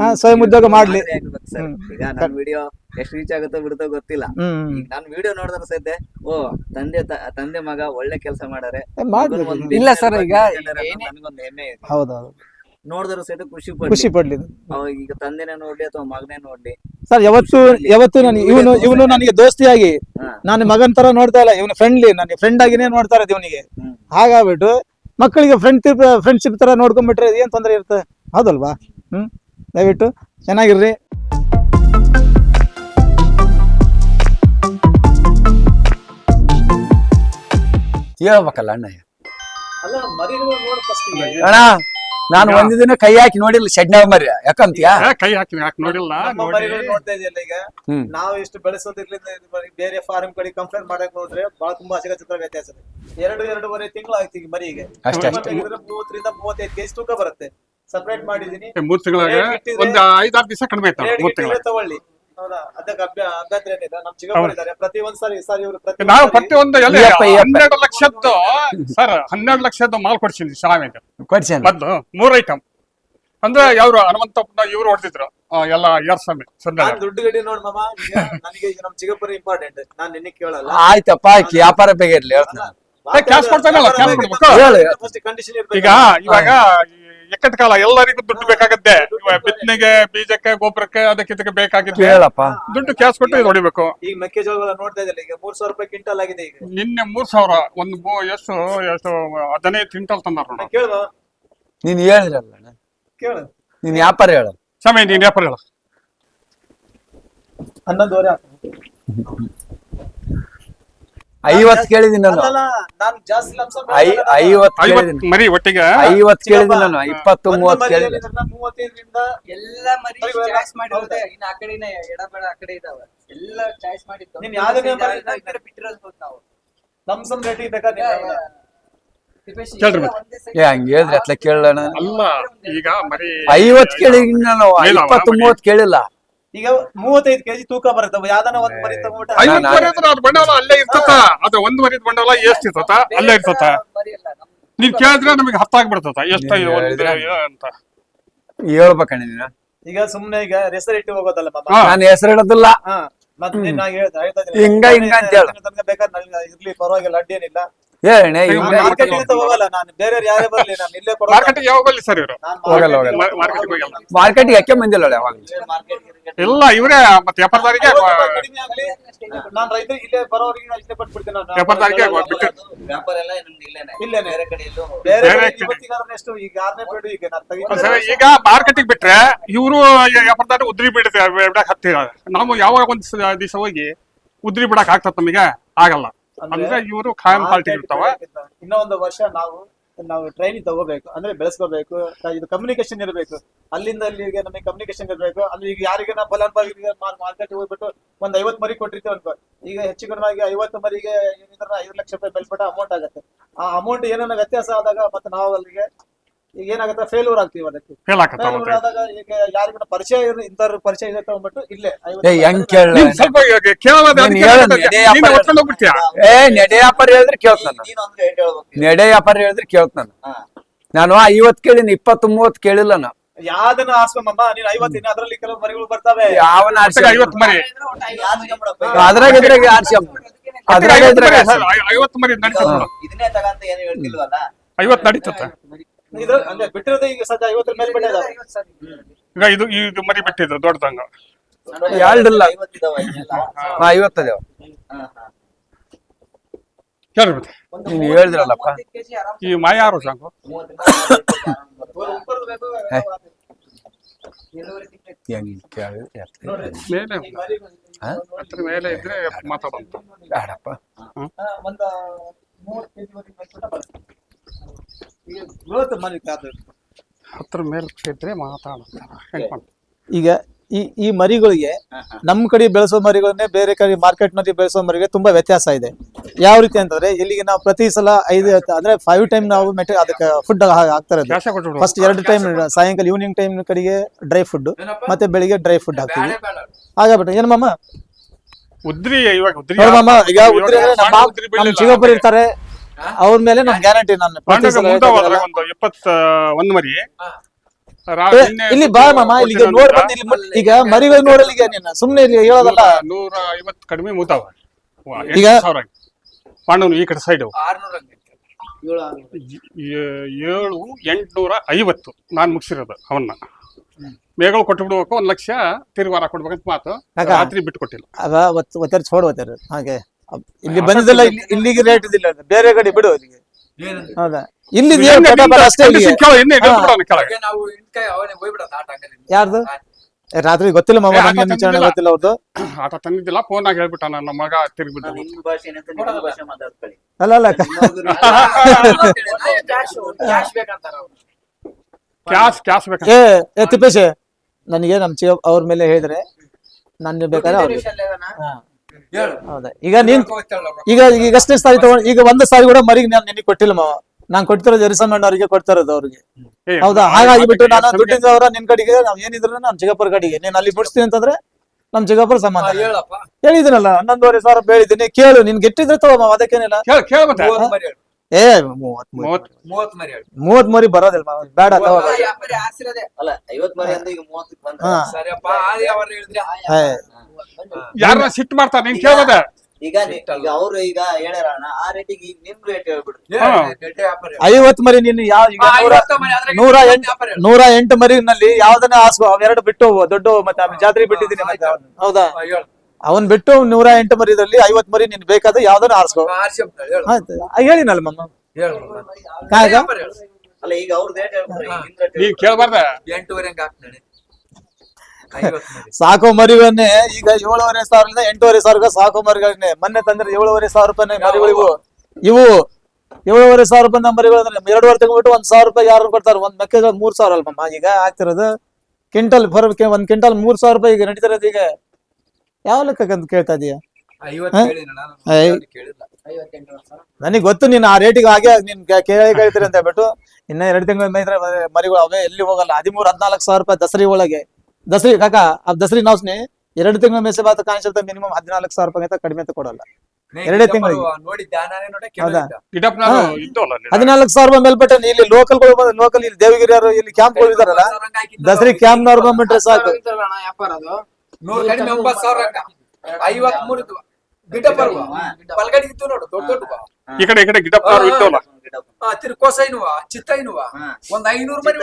ಹಾ, ಸ್ವಯಂ ಉದ್ಯೋಗ ಮಾಡ್ಲಿ. ಈಗ ನನ್ನ ವಿಡಿಯೋ ಎಷ್ಟು ರೀಚ್ ಆಗುತ್ತೋ ಬಿಡುತ್ತೋ ಗೊತ್ತಿಲ್ಲ. ಹ್ಮ್ ಈಗ ನಾನು ವಿಡಿಯೋ ನೋಡಿದ್ರೆ ಸದ್ಯ ಓ ತಂದೆ ತ- ತಂದೆ ಮಗ ಒಳ್ಳೆ ಕೆಲಸ ಮಾಡಾರೆ. ಇಲ್ಲ ಸರ್ sir, ಈಗ ಏನೇ- ನನಗೊಂದು ಹೆಮ್ಮೆ ಇದೆ. ಹೌದೌದು. ನೋಡಿದ್ರು ಸಹಿತ ಖುಷಿ ಖುಷಿ ಪಡ್ಲಿ. ಪಡ್ಲಿ ಅವ ಈಗ ತಂದೆನೇ ನೋಡ್ಲಿ ಅಥವಾ ಮಗನೇ ನೋಡ್ಲಿ? ಸರ್ ಯಾವತ್ತು ಯಾವತ್ತು ನಾನು ಇವನು ಇವನು ನನಗೆ ದೋಸ್ತಿಯಾಗಿ ಹಾ. ನಾನು ಮಗನ್ ತರ ನೋಡ್ತಾ ಇಲ್ಲ ಇವನು ಫ್ರೆಂಡ್ಲಿ ನನಗೆ ಫ್ರೆಂಡ್ ಆಗಿನೇ ನೋಡ್ತಾ ಇರೋದು ಇವನಿಗೆ. ಹ್ಮ್. ಹಾಗಾಗ್ಬಿಟ್ಟು ಮಕ್ಕಳಿಗೆ ಫ್ರೆಂಡ್ ಫ್ರೆಂಡ್ಶಿಪ್ ತರ ನೋಡ್ಕೊಂಡ್ಬಿಟ್ರೆ ಏನು ತೊಂದರೆ ಇರುತ್ತೆ? ಹೌದಲ್ವಾ? ಹ್ಞೂ ದಯವಿಟ್ಟು ಚೆನ್ನಾಗಿರ್ರಿ. ಹೇಳ್ಬೇಕಲ್ಲ ಅಣ್ಣ ಅಣ್ಣ! ನಾನು ಈಗ- ಒಂದ್ ದಿನ ಕೈ ಹಾಕಿ ನೋಡಿಲ್ಲ ಶೆಡ್ನಾಗ ಮರಿ ಯಾಕಂತೀಯ? ಏ, ಕೈ ಹಾಕಿ ಯಾಕೆ ನೋಡಿಲ್ಲ? ನಮ್ಮ ನೋಡಿ. ಮರಿಗಳು ನೋಡ್ತಾ ಇದೆಯಲ್ಲ ಈಗ. ಹ್ಮ್. ನಾವು ಇಷ್ಟು ಬೆಳೆಸೋದಿರ್ಲಿಂದ ಇದು ಬರೀ ಬೇರೆ ಫಾರ್ಮ್ ಕಡೆ ಕಂಪೇರ್ ಮಾಡಕ್ ನೋಡಿದ್ರೆ ಬಹಳ ತುಂಬಾ ಚಿತ್ರ ವ್ಯತ್ಯಾಸ ಇದೆ. ಎರಡು ಎರಡೂವರೆ ತಿಂಗಳು ಆಯ್ತು ಈಗ ಮರಿಗೆ ಅಷ್ಟೇ ಮೂವತ್ತರಿಂದ ಮೂವತ್ತೈದು ಕೆಜಿ ತೂಕ ಬರುತ್ತೆ. ಸಪರೇಟ್ ಮಾಡಿದೀನಿ. ಏ, ಮೂರ್ ತಿಂಗಳಾಗ ಒಂದ್ ಐದಾರು ದಿವಸ ಕಡಿಮೆ ಆಯ್ತು ರೇಟ್ ಮೂರ್ ತಿಂಗಳ ತಗೊಳ್ಳಿ. ಇದ್ದಾರೆ. ಪ್ರತಿ ಒಂದ್ ಸಾರಿ ಸರ್ ಇವರು ಪ್ರತಿ ನಾವು ಒಂದ್ ಸಾರಿ- ಪ್ರತಿಯೊಂದು ಎಲ್ಲಿ. ಹನ್ನೆರಡು ಲಕ್ಷದ್ದು ಸರ್ ಹನ್ನೆರಡು ಲಕ್ಷದ್ದು ಮಾಲ್ ಕೊಡ್ಸಿದ್ವಿ ಶಾಮಿಗೆ ಕೊಡ್ಸಿ ಮೊದ್ಲು ಮೂರ್ ಐಟಮ್ ಅಂದ್ರೆ ಯಾವ್ರು ಹನುಮಂತಪ್ಪನ ಇವ್ರು ಹೊಡೆದಿದ್ರು. ಎಲ್ಲ ಯಾರ್ ಸ್ವಾಮಿ ದುಡ್ಡು ಗಡಿ ನೋಡ್ ಮಾಮ ನನಗೆ ಈಗ ನಮ್ ಚಿಗಪುರ ಇಂಪಾರ್ಟೆಂಟ್ ನಾನ್ ನಿನ್ನೆ ಕೇಳಲ್ಲ. ಆಯ್ತಪ್ಪ ಆಕಿ ವ್ಯಾಪಾರ ಬೇಗ ಇರ್ಲಿ ಕ್ಯಾಶ್ ಕೊಡ್ತಾನಲ್ಲ, ಕ್ಯಾಶ್ ಕೊಡ್ಬೇಕು. ಹೇಳು. ಕಂಡೀಷನ್ ಈಗ ಇವಾಗ ಎಕ್ಕದ ಕಾಲ ಎಲ್ಲರಿಗೂ ದುಡ್ಡು ಬೇಕಾಗತ್ತೆ. ಬಿತ್ತನೆಗೆ ಬೀಜಕ್ಕೆ ಗೊಬ್ಬರಕ್ಕೆ ಅದಕ್ಕೆ ಇದಕ್ಕೆ ಬೇಕಾಗಿದ್ರೆ ಹೇಳಪ್ಪ ದುಡ್ಡು ಕ್ಯಾಶ್ ಕೊಟ್ಟು ಇದು ಹೊಡಿಬೇಕು. ಈಗ ಮೆಕ್ಕೆಜೋಳ ನೋಡ್ತಾ ಇದ್ದಿಲ್ಲ ಈಗ ಮೂರ್ ಸಾವಿರ ರೂಪಾಯಿ ಕ್ವಿಂಟಲ್ ಆಗಿದೆ ಈಗ. ನಿನ್ನೆ ಮೂರ್ ಸಾವಿರ ಒಂದು ಬೋ ಎಷ್ಟು ಎಷ್ಟು ಹದಿನೈದು ಕ್ವಿಂಟಲ್ ತಂದಾರ ನೋಡ. ಕೇಳು ನೀನ್ ಹೇಳಿದ್ರಲ್ಲ ಅಣ್ಣ. ಕೇಳು. ನೀನ್ ವ್ಯಾಪಾರ ಹೇಳು. ಸಮಯ ನೀನ್ ವ್ಯಾಪಾರ ಹೇಳ. ಹನ್ನೊಂದುವರೆ ಆಗ್ತದೆ. ಐವತ್ ಕೇಳಿದೀನಿ ನಾನು. ಅಲ್ಲಲ್ಲ, ನಾನು ಜಾಸ್ತಿ ಲಂಸ ಐ ಐವತ್ ಐವತ್ ಕೇಳಿದೀನಿ. ಮರಿ ಒಟ್ಟಿಗೆ? ಐವತ್ ಕೇಳಿದೀನಿ ನಾನು ಇಪ್ಪತ್ತು ಮೂವತ್ ಕೇಳಿದೀನಿ. ಮೂವತ್ತೈದರಿಂದ ಎಲ್ಲ ಮರಿ ಚಾಯ್ಸ್ ಮಾಡಿರೋದೇ. ಇನ್ನು ಆ ಕಡೆನೇ ಎಡಬೇಡ ಆ ಕಡೆ ಇದಾವೆ. ಎಲ್ಲ ಚಾಯ್ಸ್ ಮಾಡಿದ್ದು. ನೀನ್ ಯಾವ್ದನ್ನೇ ಮರಿ ಈ ಕಡೆ ಬಿಟ್ಟಿರೋದು ಹೋದ್ ನಾವು. ಲಂಸಮ್ ರೇಟಿಗೆ ಬೇಕಾದ್ರೆ ತಿಪ್ಪೇಶಿ ಕೇಳ್ರಿ ಎಲ್ಲ ಮತ್ತೆ. ಒಂದೇ ಸರಿ ಏ ಹಂಗ ಹೇಳಿದ್ರೆ ಅತ್ಲ ಕೇಳೋಣ. ಅಲ್ಲ ಈಗ ಮರಿ ಐವತ್ ಕೇಳಿದೀನಿ ನಾನು ಇಪ್ಪತ್ತು. ಮೂವತ್ ಕೇಳಿಲ್ಲ. ಈಗ ಮೂವತ್ತೈದು ಕೆಜಿ ತೂಕ ಬರುತ್ತೆ. ಯಾವ್ದಾನ ಒಂದ್ ಮರಿ ತಗೊಂಡ್ಬಿಟ್ರೆ ಐವತ್ ನಾನು- ಮರಿ ಅಂದ್ರೆ ಅದು ಬಂಡವಾಳ ಅಲ್ಲೇ ಇರ್ತತ ಅದು ಒಂದ್ ಮರಿದ ಬಂಡವಾಳ ಎಷ್ಟ್ ಇರ್ತತ ಅಲ್ಲೇ ಇರ್ತತ ನೀನ್ ಕೇಳಿದ್ರೆ ನಮಗೆ ಹತ್ತಾಗ್ಬಿಡ್ತತ ಎಷ್ಟ ಅಂತ. ಹೇಳ್ಬೇಕಣ್ಣ ನೀನು. ಈಗ ಸುಮ್ನೆ ಈಗ ಹೆಸರು ಇಟ್ಟು ಹೋಗೋದಲ್ಲ ಪಾಪ. ಹಾ. ನಾನು ಹೆಸರು ಇಡೋದಿಲ್ಲ ಹಾ. ಮತ್ತೆ ನೀನ್ ನಾ ಹೇಳ್ತಾ ಹೇಳ್ತಾ ಹಿಂಗ ಹಿಂಗ ಅಂತ ಬೇಕಾದ್ರೆ ಇರ್ಲಿ ಪರವಾಗಿಲ್ಲ ಅಡ್ಡೇನಿಲ್ಲ ಈಗ ಮಾರ್ಕೆಟ್ ಅಂತ ಹೋಗಲ್ಲ ನಾನು. ಬೇರೆ ಯಾರೇ ಬರ್ಲಿ ನಾನು ಇಲ್ಲೇ ಕೊಡೋದು. ಮಾರ್ಕೆಟ್ ಯಾವಾಗ ಬರ್ಲಿ ಸರ್ ಇವರು? ಹೋಗಲ್ಲ, ಹೋಗಲ್ಲ. ಮಾರ್ಕೆಟ್ ಹೋಗಲ್ಲ. ಯಾಕೆ ಬಂದಿಲ್ಲ ಯಾವಾಗ ಇಲ್ಲ ಇವರೇ ಮತ್ತೆ ವ್ಯಾಪಾರದಾರಿಗೆ ಈಗ ಆರನೇ ಪೀಡು ಈಗ ನಾನು ತೆಗಿತೀನಿ. ಸರ್ ಈಗ ಮಾರ್ಕೆಟಿಗೆ ಬಿಟ್ರೆ ಇವರು ವ್ಯಾಪಾರದಾರ ಉದ್ರಿ ಬಿಡ್ತಾರೆ ಬಿಡಕ್ ಹತ್ತಿರ ನಾವು ಯಾವಾಗ ಒಂದ್ ದಿವಸ ಹೋಗಿ ಉದ್ರಿ ಬಿಡಕ್ ಆಗ್ತದ ನಮಗೆ? ಆಗಲ್ಲ. ಅಂದ್ರೆ ಇವರು ಕಾಯಂ ಪಾರ್ಟಿ ಇರ್ತಾವ? ಇನ್ನೂ ವರ್ಷ ನಾವು ನಾವು ಟ್ರೈನಿಂಗ್ ತಗೋಬೇಕು ಅಂದ್ರೆ ಬೆಳೆಸ್ಕೋಬೇಕು ಇದು ಕಮ್ಯುನಿಕೇಶನ್ ಇರಬೇಕು. ಅಲ್ಲಿಂದ ಅಲ್ಲಿಗೆ ನಮಗೆ ಕಮ್ಯುನಿಕೇಶನ್ ಇರಬೇಕು. ಅಲ್ಲಿ ಈಗ ಯಾರಿಗೆ ನಾವು ಫಲಾನುಭವಿಗೆ ಮಾರ್ಕೆಟ್ ಹೋಗ್ಬಿಟ್ಟು ಒಂದ್ ಐವತ್ ಮರಿ ಕೊಟ್ಟಿರ್ತೀವಿ ಅನ್ಕೋ. ಈಗ ಹೆಚ್ಚು ಕಡಿಮೆ ಐವತ್ತು ಮರಿಗೆ ಏನಿದ್ರೆ ಐದು ಲಕ್ಷ ರೂಪಾಯಿ ಬೆಲ್ಪಟ್ಟ ಅಮೌಂಟ್ ಆಗುತ್ತೆ. ಆ ಅಮೌಂಟ್ ಏನನ್ನ ವ್ಯತ್ಯಾಸ ಆದಾಗ ಮತ್ತೆ ನಾವು ಅಲ್ಲಿಗೆ ಈಗ ಏನಾಗುತ್ತೆ? ಫೇಲ್ಯೂರ್ ಆಗ್ತೀವಿ ಅದಕ್ಕೆ ಫೇಲ್ ಆಗತ್ತ ಫೇಲ್ಯೂರ್ ಆದಾಗ ಈಗ ಯಾರಿಗೂ ಪರಿಚಯ ಇರೋ- ಇಂಥವ್ರ ಪರಿಚಯ ಇದೆ ತಗೊಂಡ್ಬಿಟ್ಟು ಇಲ್ಲೇ ಏ ಐವತ್ತು ಹೆಂಗ್ ಕೇಳ ನೀನ್ ಸ್ವಲ್ಪ ನೀನ್ ವ್ಯಾಪಾರ ಹೋಗ್ಬಿಡ್ತೀಯ? ಏ ನೆಡೆ ವ್ಯಾಪಾರ ಹೇಳಿದ್ರೆ ಕೇಳ್ತಾನ ನೀನು. ಅಂದ್ರೆ ರೇಟ್ ಹೇಳ್ಬೇಕು ನಡೆ ವ್ಯಾಪಾರ ಹೇಳಿದ್ರೆ ಕೇಳ್ತಾನ ಹಾ. ನಾನು ಐವತ್ ಕೇಳಿನ ಇಪ್ಪತ್ ಮೂವತ್ ಕೇಳಿಲ್ಲ ನಾ ಯಾವ್ದನ್ನ ಆಸ್ಕೊಂಬಮ್ಮ ನೀನ್ ಐವತ್ತಿನ ಅದ್ರಲ್ಲಿ ಕೆಲವು ಮರಿಗಳು ಬರ್ತಾವೆ. ಯಾವನ ಆರ್ಸಿ? ಐವತ್ತು ಮರಿ. ಯಾವ್ದಕ್ಕೆ ಬಿಡಪ್ಪ? ಅದ್ರಾಗ ಇದ್ರಾಗ ಆರ್ಸಿ ಅದ್ರಾಗ ಐವತ್ತು ಇದ್ರಾಗ ಐವತ್ತು ಮರಿ ನಡೀತದ. ಇದನ್ನೇ ತಗಂತ ಏನು ಹೇಳ್ತಿಲ್ವಲ್ಲ? ಐವತ್ತು ನಡೀತದ. ಇದ್ರ ಅಂದ್ರೆ ಬಿಟ್ಟಿರೋದೇ ಈಗ ಸದ್ಯ ಐವತ್ತರ ಮೇಲೆ ಬಿಟ್ಟ ಈಗ ಇದು ಇದು ಮರಿ ಬಿಟ್ಟಿದ್ರು ದೊಡ್ಡದಂಗ. ಐವತ್ತಿದಾವ ಇದೆಲ್ಲ ಐವತ್ತದೇವ. ಹಾ ಹಾ. ಕೇಳ್ರಿ ಮತ್ತೆ. ನೀನ್ ಹೇಳಿದ್ರಲ್ಲಪ್ಪ. ಈ ಸಾಕು? ಕೇಳಿದ್ರೆ ಅರ್ಥ ನೋಡ್ರಿ, ಮೇಲೆ? ಹತ್ರ ಮೇಲೆ ಇದ್ರೆ ಮಾತಾಡಂತ ಬೇಡಪ್ಪ. ಹತ್ರ ಮೇಲೆ ಇದ್ರೆ ಮಾತಾಡ್ತಾರೆ ಈಗ ಈ ಈ ಮರಿಗಳಿಗೆ. ನಮ್ಮ ಕಡೆ ಬೆಳೆಸೋ ಮರಿಗಳನ್ನೇ ಬೇರೆ ಕಡೆ ಮಾರ್ಕೆಟ್ನಲ್ಲಿ ಬೆಳೆಸೋ ಮರಿಗೆ ತುಂಬಾ ವ್ಯತ್ಯಾಸ ಇದೆ. ಯಾವ ರೀತಿ ಅಂತಂದ್ರೆ ಇಲ್ಲಿಗೆ ನಾವು ಪ್ರತಿ ಸಲ ಐದು ಅಂದ್ರೆ ಫೈವ್ ಟೈಮ್ ನಾವು ಮೆಟೀರಿಯಲ್ ಅದಕ್ಕೆ ಫುಡ್ ಹಾಕ್ತಾ ಇರೋದು. ಫಸ್ಟ್ ಎರಡು ಟೈಮ್ ಸಾಯಂಕಾಲ ಈವ್ನಿಂಗ್ ಟೈಮ್ ಕಡೆಗೆ ಡ್ರೈ ಫುಡ್ ಮತ್ತೆ ಬೆಳಿಗ್ಗೆ ಡ್ರೈ ಫುಡ್ ಹಾಕ್ತೀವಿ. ಹಾಗಾಗ್ಬಿಟ್ಟು ಏನಮ್ಮ ಮಾಮ? ಉದ್ರಿ ಇವಾಗ ಉದ್ರಿ ಮಾಮ ಈಗ ಉದ್ರಿ ನಮ್ಮ. ಚಿಗಪ್ಪರು ಇರ್ತಾರೆ. ಅವ್ರ ಮೇಲೆ ನಮ್ ಗ್ಯಾರಂಟಿ ನಾನು ಇಪ್ಪತ್ತ ಒಂದ್ ಮರಿ. ಇಲ್ಲಿ ಬಾ ಮಾಮ ಇಲ್ಲಿಗೆ ನೋಡ್ ಬಂದು ಇಲ್ಲಿ ಈಗ ಮರಿಗಳು ನೋಡಲಿಗೆ ನೀನು ಸುಮ್ನೆ ಇಲ್ಲಿ ಹೇಳೋದಲ್ಲ? ನೂರ- ಐವತ್ತು ಕಡಿಮೆ ಮೂತಾವ. ಈಗ- ಈಗ ಸಾವಿರ ಪಾಂಡವನು ಈ ಕಡೆ ಸೈಡ್ ಏಳು ಎಂಟ್ನೂರ ಐವತ್ತು. ನಾನ್ ಮುಗಿಸಿರೋದು ಅವನ್ನ. ಮೇಗಳು ಕೊಟ್ಟು ಬಿಡ್ಬೇಕು ಒಂದ್ ಲಕ್ಷ ತಿರುವಾರ ಕೊಡ್ಬೇಕಂತ ಮಾತು. ಯಾಕ? ರಾತ್ರಿ ಬಿಟ್ಟು ಕೊಟ್ಟಿಲ್ಲ. ಅದ ಒತ್ತು ಒತ್ತಾರೆ छोड़ ಒತ್ತಾರೆ ಹಾಗೆ. ಇಲ್ಲಿ ಬಂದಿದ್ದೆಲ್ಲ ಇಲ್ಲಿ ಇಲ್ಲಿಗೆ ರೇಟ್ ಇದಿಲ್ಲ ಬೇರೆ ಕಡೆ ಬಿಡು ಅಲ್ಲಿಗೆ ಹೌದಾ ಇಲ್ಲಿ ಅಷ್ಟೇ ಇಲ್ಲಿಗೆ ಯಾರ್ದು ಏ, ರಾತ್ರಿ ಗೊತ್ತಿಲ್ಲ ಮಾಮ ಏ, ನಮ್ಗೆ ವಿಚಾರಣೆ ತಂದಿಲ್ಲ. ಗೊತ್ತಿಲ್ಲ ಅವ್ರದ್ದು ಆಟ ತಂದಿದ್ದಿಲ್ಲ ಫೋನ್ ಆಗಿ ಹೇಳ್ಬಿಟ್ಟ ನನ್ನ ಮಗ ತಿರುಗಿ ಬಿದ್ದ ನಿಮ್ ಭಾಷೆ ಏನಂತ ನಿಮ್ಮ ಭಾಷೆ ಮಾತಾಡ್ಕೊಳ್ಳಿ ಅಲ್ಲ ಅಲ್ಲ ಕ- ಕ್ಯಾಶ್ ಕ್ಯಾಶ್ ಬೇಕಂತ ಏ ಏ ತಿಪ್ಪೇಶ್ ನನಗೆ ನಮ್ ಚಿ ಅವ್ರ ಮೇಲೆ ಹೇಳಿದ್ರೆ ನಾನು ಬೇಕಾದ್ರೆ ಅವ್ರಿಗೆ. ಹೌದಾ? ಈಗ ನೀನ್ ಈಗ ಈಗ ಎಷ್ಟನೇ ಸಾರಿ ತಗೊಂಡ್ ಈಗ ಒಂದ್ ಸಾರಿ ಕೂಡ ಮರಿಗೆ ನಾನು ನಿನಗೆ ಕೊಟ್ಟಿಲ್ಲ ಮಾವ. ನಾನ್ ಕೊಡ್ತಿರೋ ಜರಿಸಮ್ ಅವರಿಗೆ ಕೊಡ್ತಾ ಇರೋದು ಅವ್ರಿಗೆ ಹೌದಾ? ಹಾಗಾಗಿ ಬಿಟ್ಟು ನಾನು ದುಡ್ಡಿಂದ ಅವರ ನಿನ್ ಕಡೆಗೆ ನಾವ್ ಏನಿದ್ರು ನಾನ್ ಚಿಗಪ್ಪರ ಕಡೆಗೆ. ನೀನ್ ಅಲ್ಲಿ ಬಿಡಿಸ್ತೀನಿ ಅಂತಂದ್ರೆ ನಮ್ ಚಿಗಪ್ಪರ ಸಂಬಂಧ ಹೇಳಿದಿನಲ್ಲ ಹನ್ನೊಂದುವರೆ ಸಾವಿರ ಹೇಳಿದ್ದೀನಿ. ಕೇಳು ನಿನ್ ಗೆಟ್ಟಿದ್ರೆ ತಗೋ ಮಾವ ಅದಕ್ಕೇನಿಲ್ಲ. ಏ ಮೂವತ್ ಮೂವತ್ ಮೂವತ್ತು ಮೂವತ್ ಮರಿ ಬರೋದಿಲ್ಲ ಮಾವ ಬೇಡ ತಗೋ. ಅಲ್ಲ ಐವತ್ ಮರಿ ಅಂದ್ರೆ ಈಗ ಮೂವತ್ತಕ್ಕೆ ಬಂದ ಹಾ. ಏ, ಯಾರನ್ನ ಸಿಟ್ಟು ಮಾಡ್ತಾರೆ? ನೀನ್ ಕೇಳೋದ. ಈಗ ನಿ- ಈಗ ಅವ್ರು ಈಗ ಹೇಳ್ಯಾರಣ್ಣ ಆ ರೇಟಿಗೆ ಈಗ ನಿಮ್ ರೇಟ್ ಹೇಳ್ಬಿಡು. ಐವತ್ ಮರಿ ನೀನು ಯಾವ ಈಗ ನೂರ ನೂರ ಎಂಟು ನೂರ ಎಂಟು ಮರಿನಲ್ಲಿ ಯಾವ್ದನ್ನ ಆಸ್ಕೋ ಅವೆರಡು ಬಿಟ್ಟು ದೊಡ್ಡ ಮತ್ತೆ ಆಮೇಲೆ ಜಾತ್ರೆ ಬಿಟ್ಟಿದ್ದೀನಿ ಮತ್ತೆ ಅವ್ನು. ಹೌದಾ? ಅವನ್ ಬಿಟ್ಟು ನೂರ ಎಂಟು ಮರಿದಲ್ಲಿ ಐವತ್ ಮರಿ ನೀನ್ ಬೇಕಾದ್ರೆ ಯಾವ್ದನ್ನ ಆರ್ಸ್ಕೋ. ಆಯ್ತು. ಆ, ಹೇಳಿನಲ್ಲ ಮಮ್ಮ ಕೇಳ್ಬಾರ್ದ? ಸಾಕೋ ಮರಿವನ್ನೇ ಈಗ ಏಳುವರೆ ಸಾವಿರದಿಂದ ಎಂಟೂವರೆ ಸಾವಿರ ಸಾಕು ಮರಿಗಳನ್ನೇ. ಮೊನ್ನೆ ತಂದ್ರೆ ಏಳುವರೆ ಸಾವಿರ ರೂಪಾಯಿ ಮರಿಗಳಿವು. ಇವು ಏಳುವರೆ ಸಾವಿರ ರೂಪಾಯಿ ಮರಿಗಳು ಅಂದ್ರೆ ಎರಡುವರೆ ತಗೊಂಡ್ಬಿಟ್ಟು ಒಂದ್ ಸಾವಿರ ರೂಪಾಯಿ ಯಾರು ಕೊಡ್ತಾರೆ? ಒಂದ್ ಮೆಕ್ಕೆಜೋಳ ಮೂರ್ ಸಾವಿರ ಅಲ್ವಮ್ಮ ಈಗ ಆಗ್ತಿರೋದು. ಕ್ವಿಂಟಲ್ ಬರ್ಬೇಕು ಒಂದ್ ಕ್ವಿಂಟಲ್ ಮೂರ್ ಸಾವಿರ ರೂಪಾಯಿ ಈಗ ನಡೀತಿರೋದು ಈಗ. ಯಾವ ಲೆಕ್ಕಕ್ಕಂತ ಕೇಳ್ತಾ ಇದೀಯ? ನನಗ್ ನನಗೆ ಗೊತ್ತು ನೀನು ಆ ರೇಟಿಗೆ ಹಾಗೆ ನೀನ್ ಕೇಳಿ ಕೇಳ್ತೀರಿ ಅಂತ ಹೇಳ್ಬಿಟ್ಟು ಇನ್ನ ಎರಡು ತಿಂಗಳ ಮ- ಮರಿಗಳು ಅವೇ ಎಲ್ಲಿ ಹೋಗಲ್ಲ. ಹದಿಮೂರು ಹದಿನಾಲ್ಕು ಸಾವಿರ ರೂಪಾಯಿ ದಸರಿ ಒಳಗೆ. ದಸರಿ ಕಾಕ ಆ ದಸರಿ ನಾವ್ಸ್ನಿ ಎರಡು ತಿಂಗಳ ಮೇಸೆ ಬಾತ ಕಾಣಿಸುತ್ತೆ ಮಿನಿಮಮ್ ಹದಿನಾಲ್ಕು ಸಾವಿರ ರೂಪಾಯಿ ಕಡಿಮೆ ಅಂತ ಕೊಡಲ್ಲ. ಎರಡೇ ತಿಂಗಳಿಗೆ. ಅಲ್ಲಿ. ಹದಿನಾಲ್ಕು ಸಾವಿರ ರೂಪಾಯಿ ಮೇಲ್ಪಟ್ಟೆ ಇಲ್ಲಿ ಲೋಕಲ್ಗಳು ಲೋಕಲ್ ಇಲ್ಲಿ ದೇವಗಿರಿಯವರು ಇಲ್ಲಿ ಕ್ಯಾಂಪ್ಗಳು ಇದಾರಲ್ಲ ದಸರಿ ಕ್ಯಾಂಪ್ ನವ್ರು ಬಂದ್ಬಿಟ್ರೆ ಸಾಕು. ನೂರು ಕಡಿಮೆ ಒಂಬತ್ತು ಸಾವಿರ ಐವತ್ ಮೂರು ಗಿಡ ಬರುವ ಬಲ್ಗಡಿ ಇತ್ತು ನೋಡು ದೊಡ್ಡ ದೊಡ್ಡ ಈ ಕಡೆ ಈ ಕಡೆ ಗಿಡಪ್ಪನಾರು ಇತ್ತಲ್ಲ ತಿರುಕೋಸ ಇನುವ ಚಿತ್ತ ಇನುವ ಒಂದ್ ಐನೂರು ಮರಿ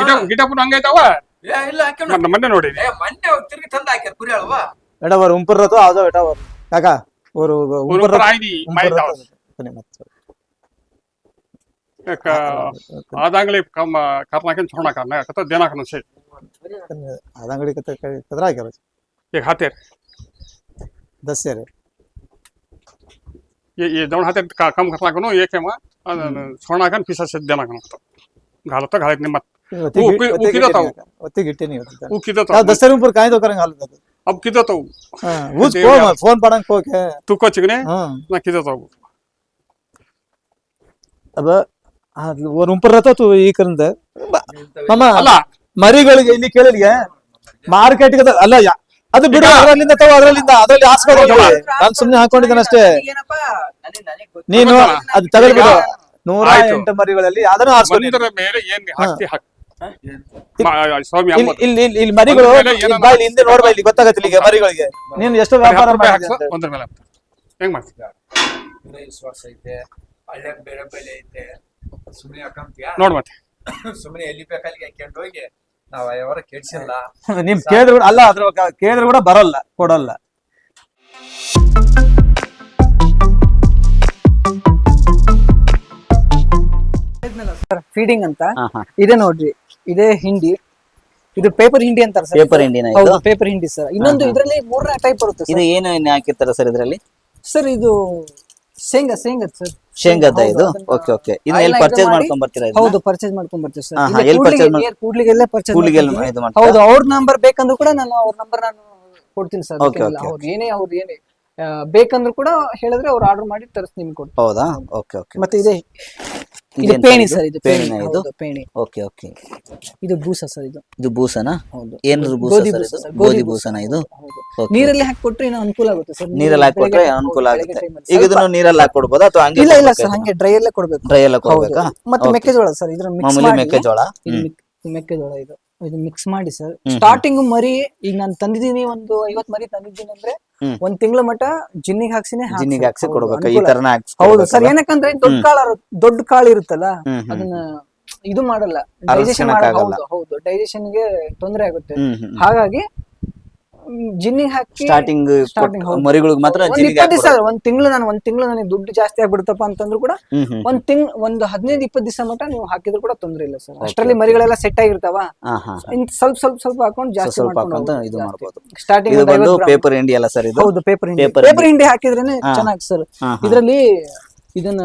ಗಿಡ ಗಿಡಪ್ಪನ ಹಂಗೈತವ ಏ ಇಲ್ಲ ಹಾಕ್ಯಾನ ಮೊನ್ನೆ ನೋಡಿ ಏ ಮೊನ್ನೆ ಅವ್ರು ತಿರುಗಿ ತಂದ ಹಾಕ್ಯಾರ ಕುರಿ ಅಲ್ವಾ ಎಡವರು ಉಂಪುರ್ರತು ಆದೋ ಎಡವರು ಕಾಕ ಅವರು ಊರು ಆಯ್ದಿ ಮಾಯ್ತಾವ ಆದಾಗ್ಲೇ ಕಮ್ಮ ಕರ್ನಾಟಕ ಚೋಣ ಕರ್ನ ಕತ್ತ ದೇನಾಕನ ಸೇ ಅದಂಗಡಿ ಕತೆ ಕದ್ರ ಹಾಕ್ಯಾರ ಈಗ ಹಾತೇರ್ ದಸ್ಯರಿ ये ये दोन हातात का काम करला कनो एक हेमा सोना कन पिसा से देना कनो तो घालत घालत निमत उकी- उकी जाता हूँ। ಒತ್ತಿ ಗಿಟ್ಟಿ ನೀವು ऊ किदो तो ದಸರಿ ಉಂಪುರ್ ಕಾಯ್ದು ಕರಂಗ ಹಾಲು अब किदो तो ಊಸ್ ದೇವ್ರ- ಫೋನ್ ಪಡಂಗ್ ಹೋಕೆ तू को चिकने ಹ್ಮ್ ना किदो तो ಅದ ಅದು ಒಂದು ಉಂಪರ್ ರಥ ತು ಈ ಕರಂದ ಮಾಮ ಅಲ್ಲ ಮರಿಗಳಿಗೆ ಇಲ್ಲಿ ಕೇಳಿಗೆ ಮಾರ್ಕೆಟ್ ಅಲ್ಲ ಯಾ- ಅದು ಬಿಡು ಅದ್ರಲ್ಲಿಂದ ತಗೋ ಅದರಲ್ಲಿಂದ. ಅದ್ರಲ್ಲಿ ಹಾಸ್ಕೊಂಡು ನಾನು ಸುಮ್ನೆ ಹಾಕೊಂಡಿದ್ದೇನೆ ಅಷ್ಟೇ ನೀನು ಅದು ತಗಲ್ ಬಿಡು. ನೂರ. ಎಂಟು ಮರಿಗಳಲ್ಲಿ ಅದನ್ನು ಹಾಸ್ಕೊಂಡು ಇಲ್ಲಿ ಇಲ್ಲಿ ಮರಿಗಳು ಇಲ್ಲಿ ಹಿಂದೆ ನೋಡ್ಬಾ ಇಲ್ಲಿ ಗೊತ್ತಾಗತ್ತಿಲ್ಲ ಈಗ ಮರಿಗಳಿಗೆ. ನೀನು ಎಷ್ಟು ವ್ಯಾಪಾರ ಹತ್ತು ರೂಪಾಯಿ ಮಾಡಿದ್ಯ ಹಾಕ್ಸು, ಒಂದ್ರ ಮೇಲೆ ಹೆಂಗ್ ಮಾಡ್ತಿ? ವಿಶ್ವಾಸ ಐತೆ ಹಳ್ಳ್ಯಾಗ ಬೇರೆ ಬೆಲೆ ಐತೆ. ಸುಮ್ನೆ ಹಾಕಂತೀಯ ನೋಡ್ ಮತ್ತೆ. ಸುಮ್ನೆ ಎಲ್ಲಿ ಬೇಕಲ್ಲಿ ಹಾಕೊಂಡು ಹೋಗಿ. ನಾವ್ ಯಾವಾರ ಕೆಡ್ಸಿಲ್ಲ ನೀನ್ ಕೇಳಿದ್ರು ಕೂಡ ಅಲ್ಲ ಅದ್ರ ಕೇಳಿದ್ರು ಕೂಡ ಬರಲ್ಲ ಕೊಡಲ್ಲ. ಫೀಡಿಂಗ್ ಅಂತ. ಇದೆ ನೋಡ್ರಿ ಇದೇ ಹಿಂಡಿ. ಇದು ಪೇಪರ್ ಹಿಂಡಿ ಅಂತಾರೆ ಸರ್. ಪೇಪರ್ ಇಂಡಿಯನ್ ಹೌದು ಪೇಪರ್ ಹಿಂಡಿ ಸರ್. ಇನ್ನೊಂದು ಇದರಲ್ಲಿ ಮೂರನೇ ಟೈಪ್ ಬರುತ್ತೆ ಇದು ಸರ್. ಏನು ಹಾಕಿರ್ತಾರೆ ಹಾಕಿರ್ತಾರ ಸರ್ ಇದರಲ್ಲಿ? ಸರ್ ಇದು ಶೇಂಗಾ ಶೇಂಗಾ ಸರ್. ಶೇಂಗದ ಇದು? ಓಕೆ ಓಕೆ ಇನ್ನು ಎಲ್ಲಿ ಪರ್ಚೇಸ್ ಮಾಡಿ- ಮಾಡ್ಕೊಂಡ್ ಬರ್ತೀರಾ ಹೌದು ಪರ್ಚೇಸ್ ಮಾಡ್ಕೊಂಡ್ ಬರ್ತೀವಿ ಸರ್ ಹಾ, ಎಲ್ಲಿ ಪರ್ಚೇಸ್ purchase ಮಾಡ್- near ಕೂಡ್ಲಿಗೆಲ್ಲೇ purchase ಕೂಲಿಗೆ ಇದು ಮಾಡ್ತೀರಾ? ಹೌದು ಅವ್ರ ನಂಬರ್ ಬೇಕಂದ್ರೂ ಕೂಡ ನಾನು ಅವ್ರ ನಂಬರ್ ನಾನು ಕೊಡ್ತೀನಿ ಸರ್. Okay, okay, ಅವ್ರು ಏನೇ ಅವ್ರು ಏನೇ ಆ, ಬೇಕಂದ್ರೂ ಕೂಡ ಹೇಳಿದ್ರೆ ಅವ್ರು ಆರ್ಡರ್ ಮಾಡಿ ತರಿಸಿ ನಿಮ್ಗೆ ಕೊಡ್ತೀನಿ. ಹೌದಾ? ಓಕೆ ಓಕೆ ಮತ್ತೆ ಇದೆ ಇದು ಪೇಣಿ ಸರ್ ಇದು ಪೇಣಿನಾ ಪೇಣಿ ಇದು? ಹೌದು, ಪೇಣಿ. Okay okay. ಇದು ಬೂಸ ಸರ್ ಇದು. ಇದು ಬೂಸನಾ? ಹೌದು. ಏನಾದ್ರು ಬೂಸ ಗೋಧಿ ಸರ್ ಬೂಸ ಇದು? ಸರ್, ಗೋಧಿ ಬೂಸನ ಇದು? ಹೌದು. Okay. ನೀರಲ್ಲಿ ಹಾಕಿ ಕೊಟ್ರೆ ಇನ್ನೂ ಅನುಕೂಲ ಆಗುತ್ತೆ ಸರ್ ನೀರಲ್ಲಿ ಹಾಕೊಟ್ರೆ ಅನುಕೂಲ ಆಗುತ್ತೆ. ಈಗ ಇದನ್ನು ನೀರಲ್ಲಿ ಹಾಕೊಡ್ಬೋದಾ ಅಥವಾ ಹಂಗೆ ಇಲ್ಲ ಇಲ್ಲ ಸರ್ ಹಂಗೆ ಡ್ರೈ ಅಲ್ಲೇ ಕೊಡ್ಬೇಕು. ಡ್ರೈ ಎಲ್ಲ ಹೌದು. ಕೊಡ್ಬೇಕಾ ಮತ್ತೆ ಮೆಕ್ಕೆಜೋಳ ಸರ್ ಇದ್ರ ಮಿಕ್ಸ್ ಮಾಮೂಲಿ ಮಾಡಿ. ಮೆಕ್ಕೆಜೋಳ? ಇದು ಹ್ಮ್. ಮಿಕ್- ಮೆಕ್ಕೆಜೋಳ ಇದು. ಇದು ಮಿಕ್ಸ್ ಮಾಡಿ ಸರ್. ಸ್ಟಾರ್ಟಿಂಗ್ ಮರಿ ಈಗ ನಾನು ತಂದಿದ್ದೀನಿ ಒಂದು ಐವತ್ ಮರಿ ತಂದಿದ್ದೀನಿ ಅಂದ್ರೆ. ಒಂದ್ ತಿಂಗಳ ಮಟ್ಟ ಜಿನ್ನಿಗೆ ಹಾಕ್ಸಿನೇ ಜಿನ್ನಿಗೆ ಹಾಕ್ಸಿ ಕೊಡ್ಬೇಕು ಈ. ತರನ ಹೌದು ಸರ್? ಏನಕ್ಕಂದ್ರೆ ದೊಡ್ಡ. ಕಾಳು ದೊಡ್ಡ ಕಾಳು ಇರುತ್ತಲ್ಲ ಅದನ್ನ ಇದು ಮಾಡಲ್ಲ ಡೈಜೆಷನ್. ಹೌದು ಹೌದು ಡೈಜೆಷನ್ಗೆ ತೊಂದರೆ ಆಗುತ್ತೆ ಹಾಗಾಗಿ ಜಿನ್ನಿಗೆ ಹಾಕಿ ಸ್ಟಾರ್ಟಿಂಗ್ ಸ್ಟಾರ್ಟಿಂಗ್ ಹೌದು. ಮರಿಗಳಿಗೆ ಮಾತ್ರ ಒಂದ್ ಜಿನ್ನಿಗೆ ಇಪ್ಪತ್ತು ದಿವಸ ಹಾಕ್ಬಿಡೋದು. ಒಂದ್ ತಿಂಗಳು ನಾನು ಒಂದ್ ತಿಂಗಳು ನನಗೆ ದುಡ್ಡು ಜಾಸ್ತಿ ಆಗ್ಬಿಡುತ್ತಪ್ಪ ಅಂತಂದ್ರು ಕೂಡ ಹ್ಮ್ ಹ್ಮ್ ಒಂದ್ ತಿಂಗ್ ಒಂದು ಹದಿನೈದು ಇಪ್ಪತ್ತು ದಿವಸ ಮಟ್ಟ ನೀವು ಹಾಕಿದ್ರು ಕೂಡ ತೊಂದ್ರೆ ಇಲ್ಲ ಸರ್. ಅಷ್ಟರಲ್ಲಿ ಮರಿಗಳೆಲ್ಲ ಸೆಟ್ ಆಗಿರ್ತಾವ. ಹಾ ಹಾ ಇನ್ ಸ್ವಲ್ಪ ಸ್ವಲ್ಪ ಸ್ವಲ್ಪ ಹಾಕೊಂಡು ಜಾಸ್ತಿ ಸ್ವಲ್ಪ ಹಾಕೊಂತ ಇದು ಮಾಡ್ಬೋದು. ಸ್ಟಾರ್ಟಿಂಗ್ ಇದು ಬಂದು ಪೇಪರ್ ಇಂಡಿ ಅಲ್ಲ ಸರ್ ಇದು? ಹೌದು ಪೇಪರ್ ಹಿಂಡಿ. Paper ಪೇಪರ್ ಹಿಂಡಿ. ಹಾಕಿದ್ರೇನೆ. ಚೆನ್ನಾಗಿ ಸರ್. ಹಾ, ಹಾ. ಇದ್ರಲ್ಲಿ ಇದನ್ನ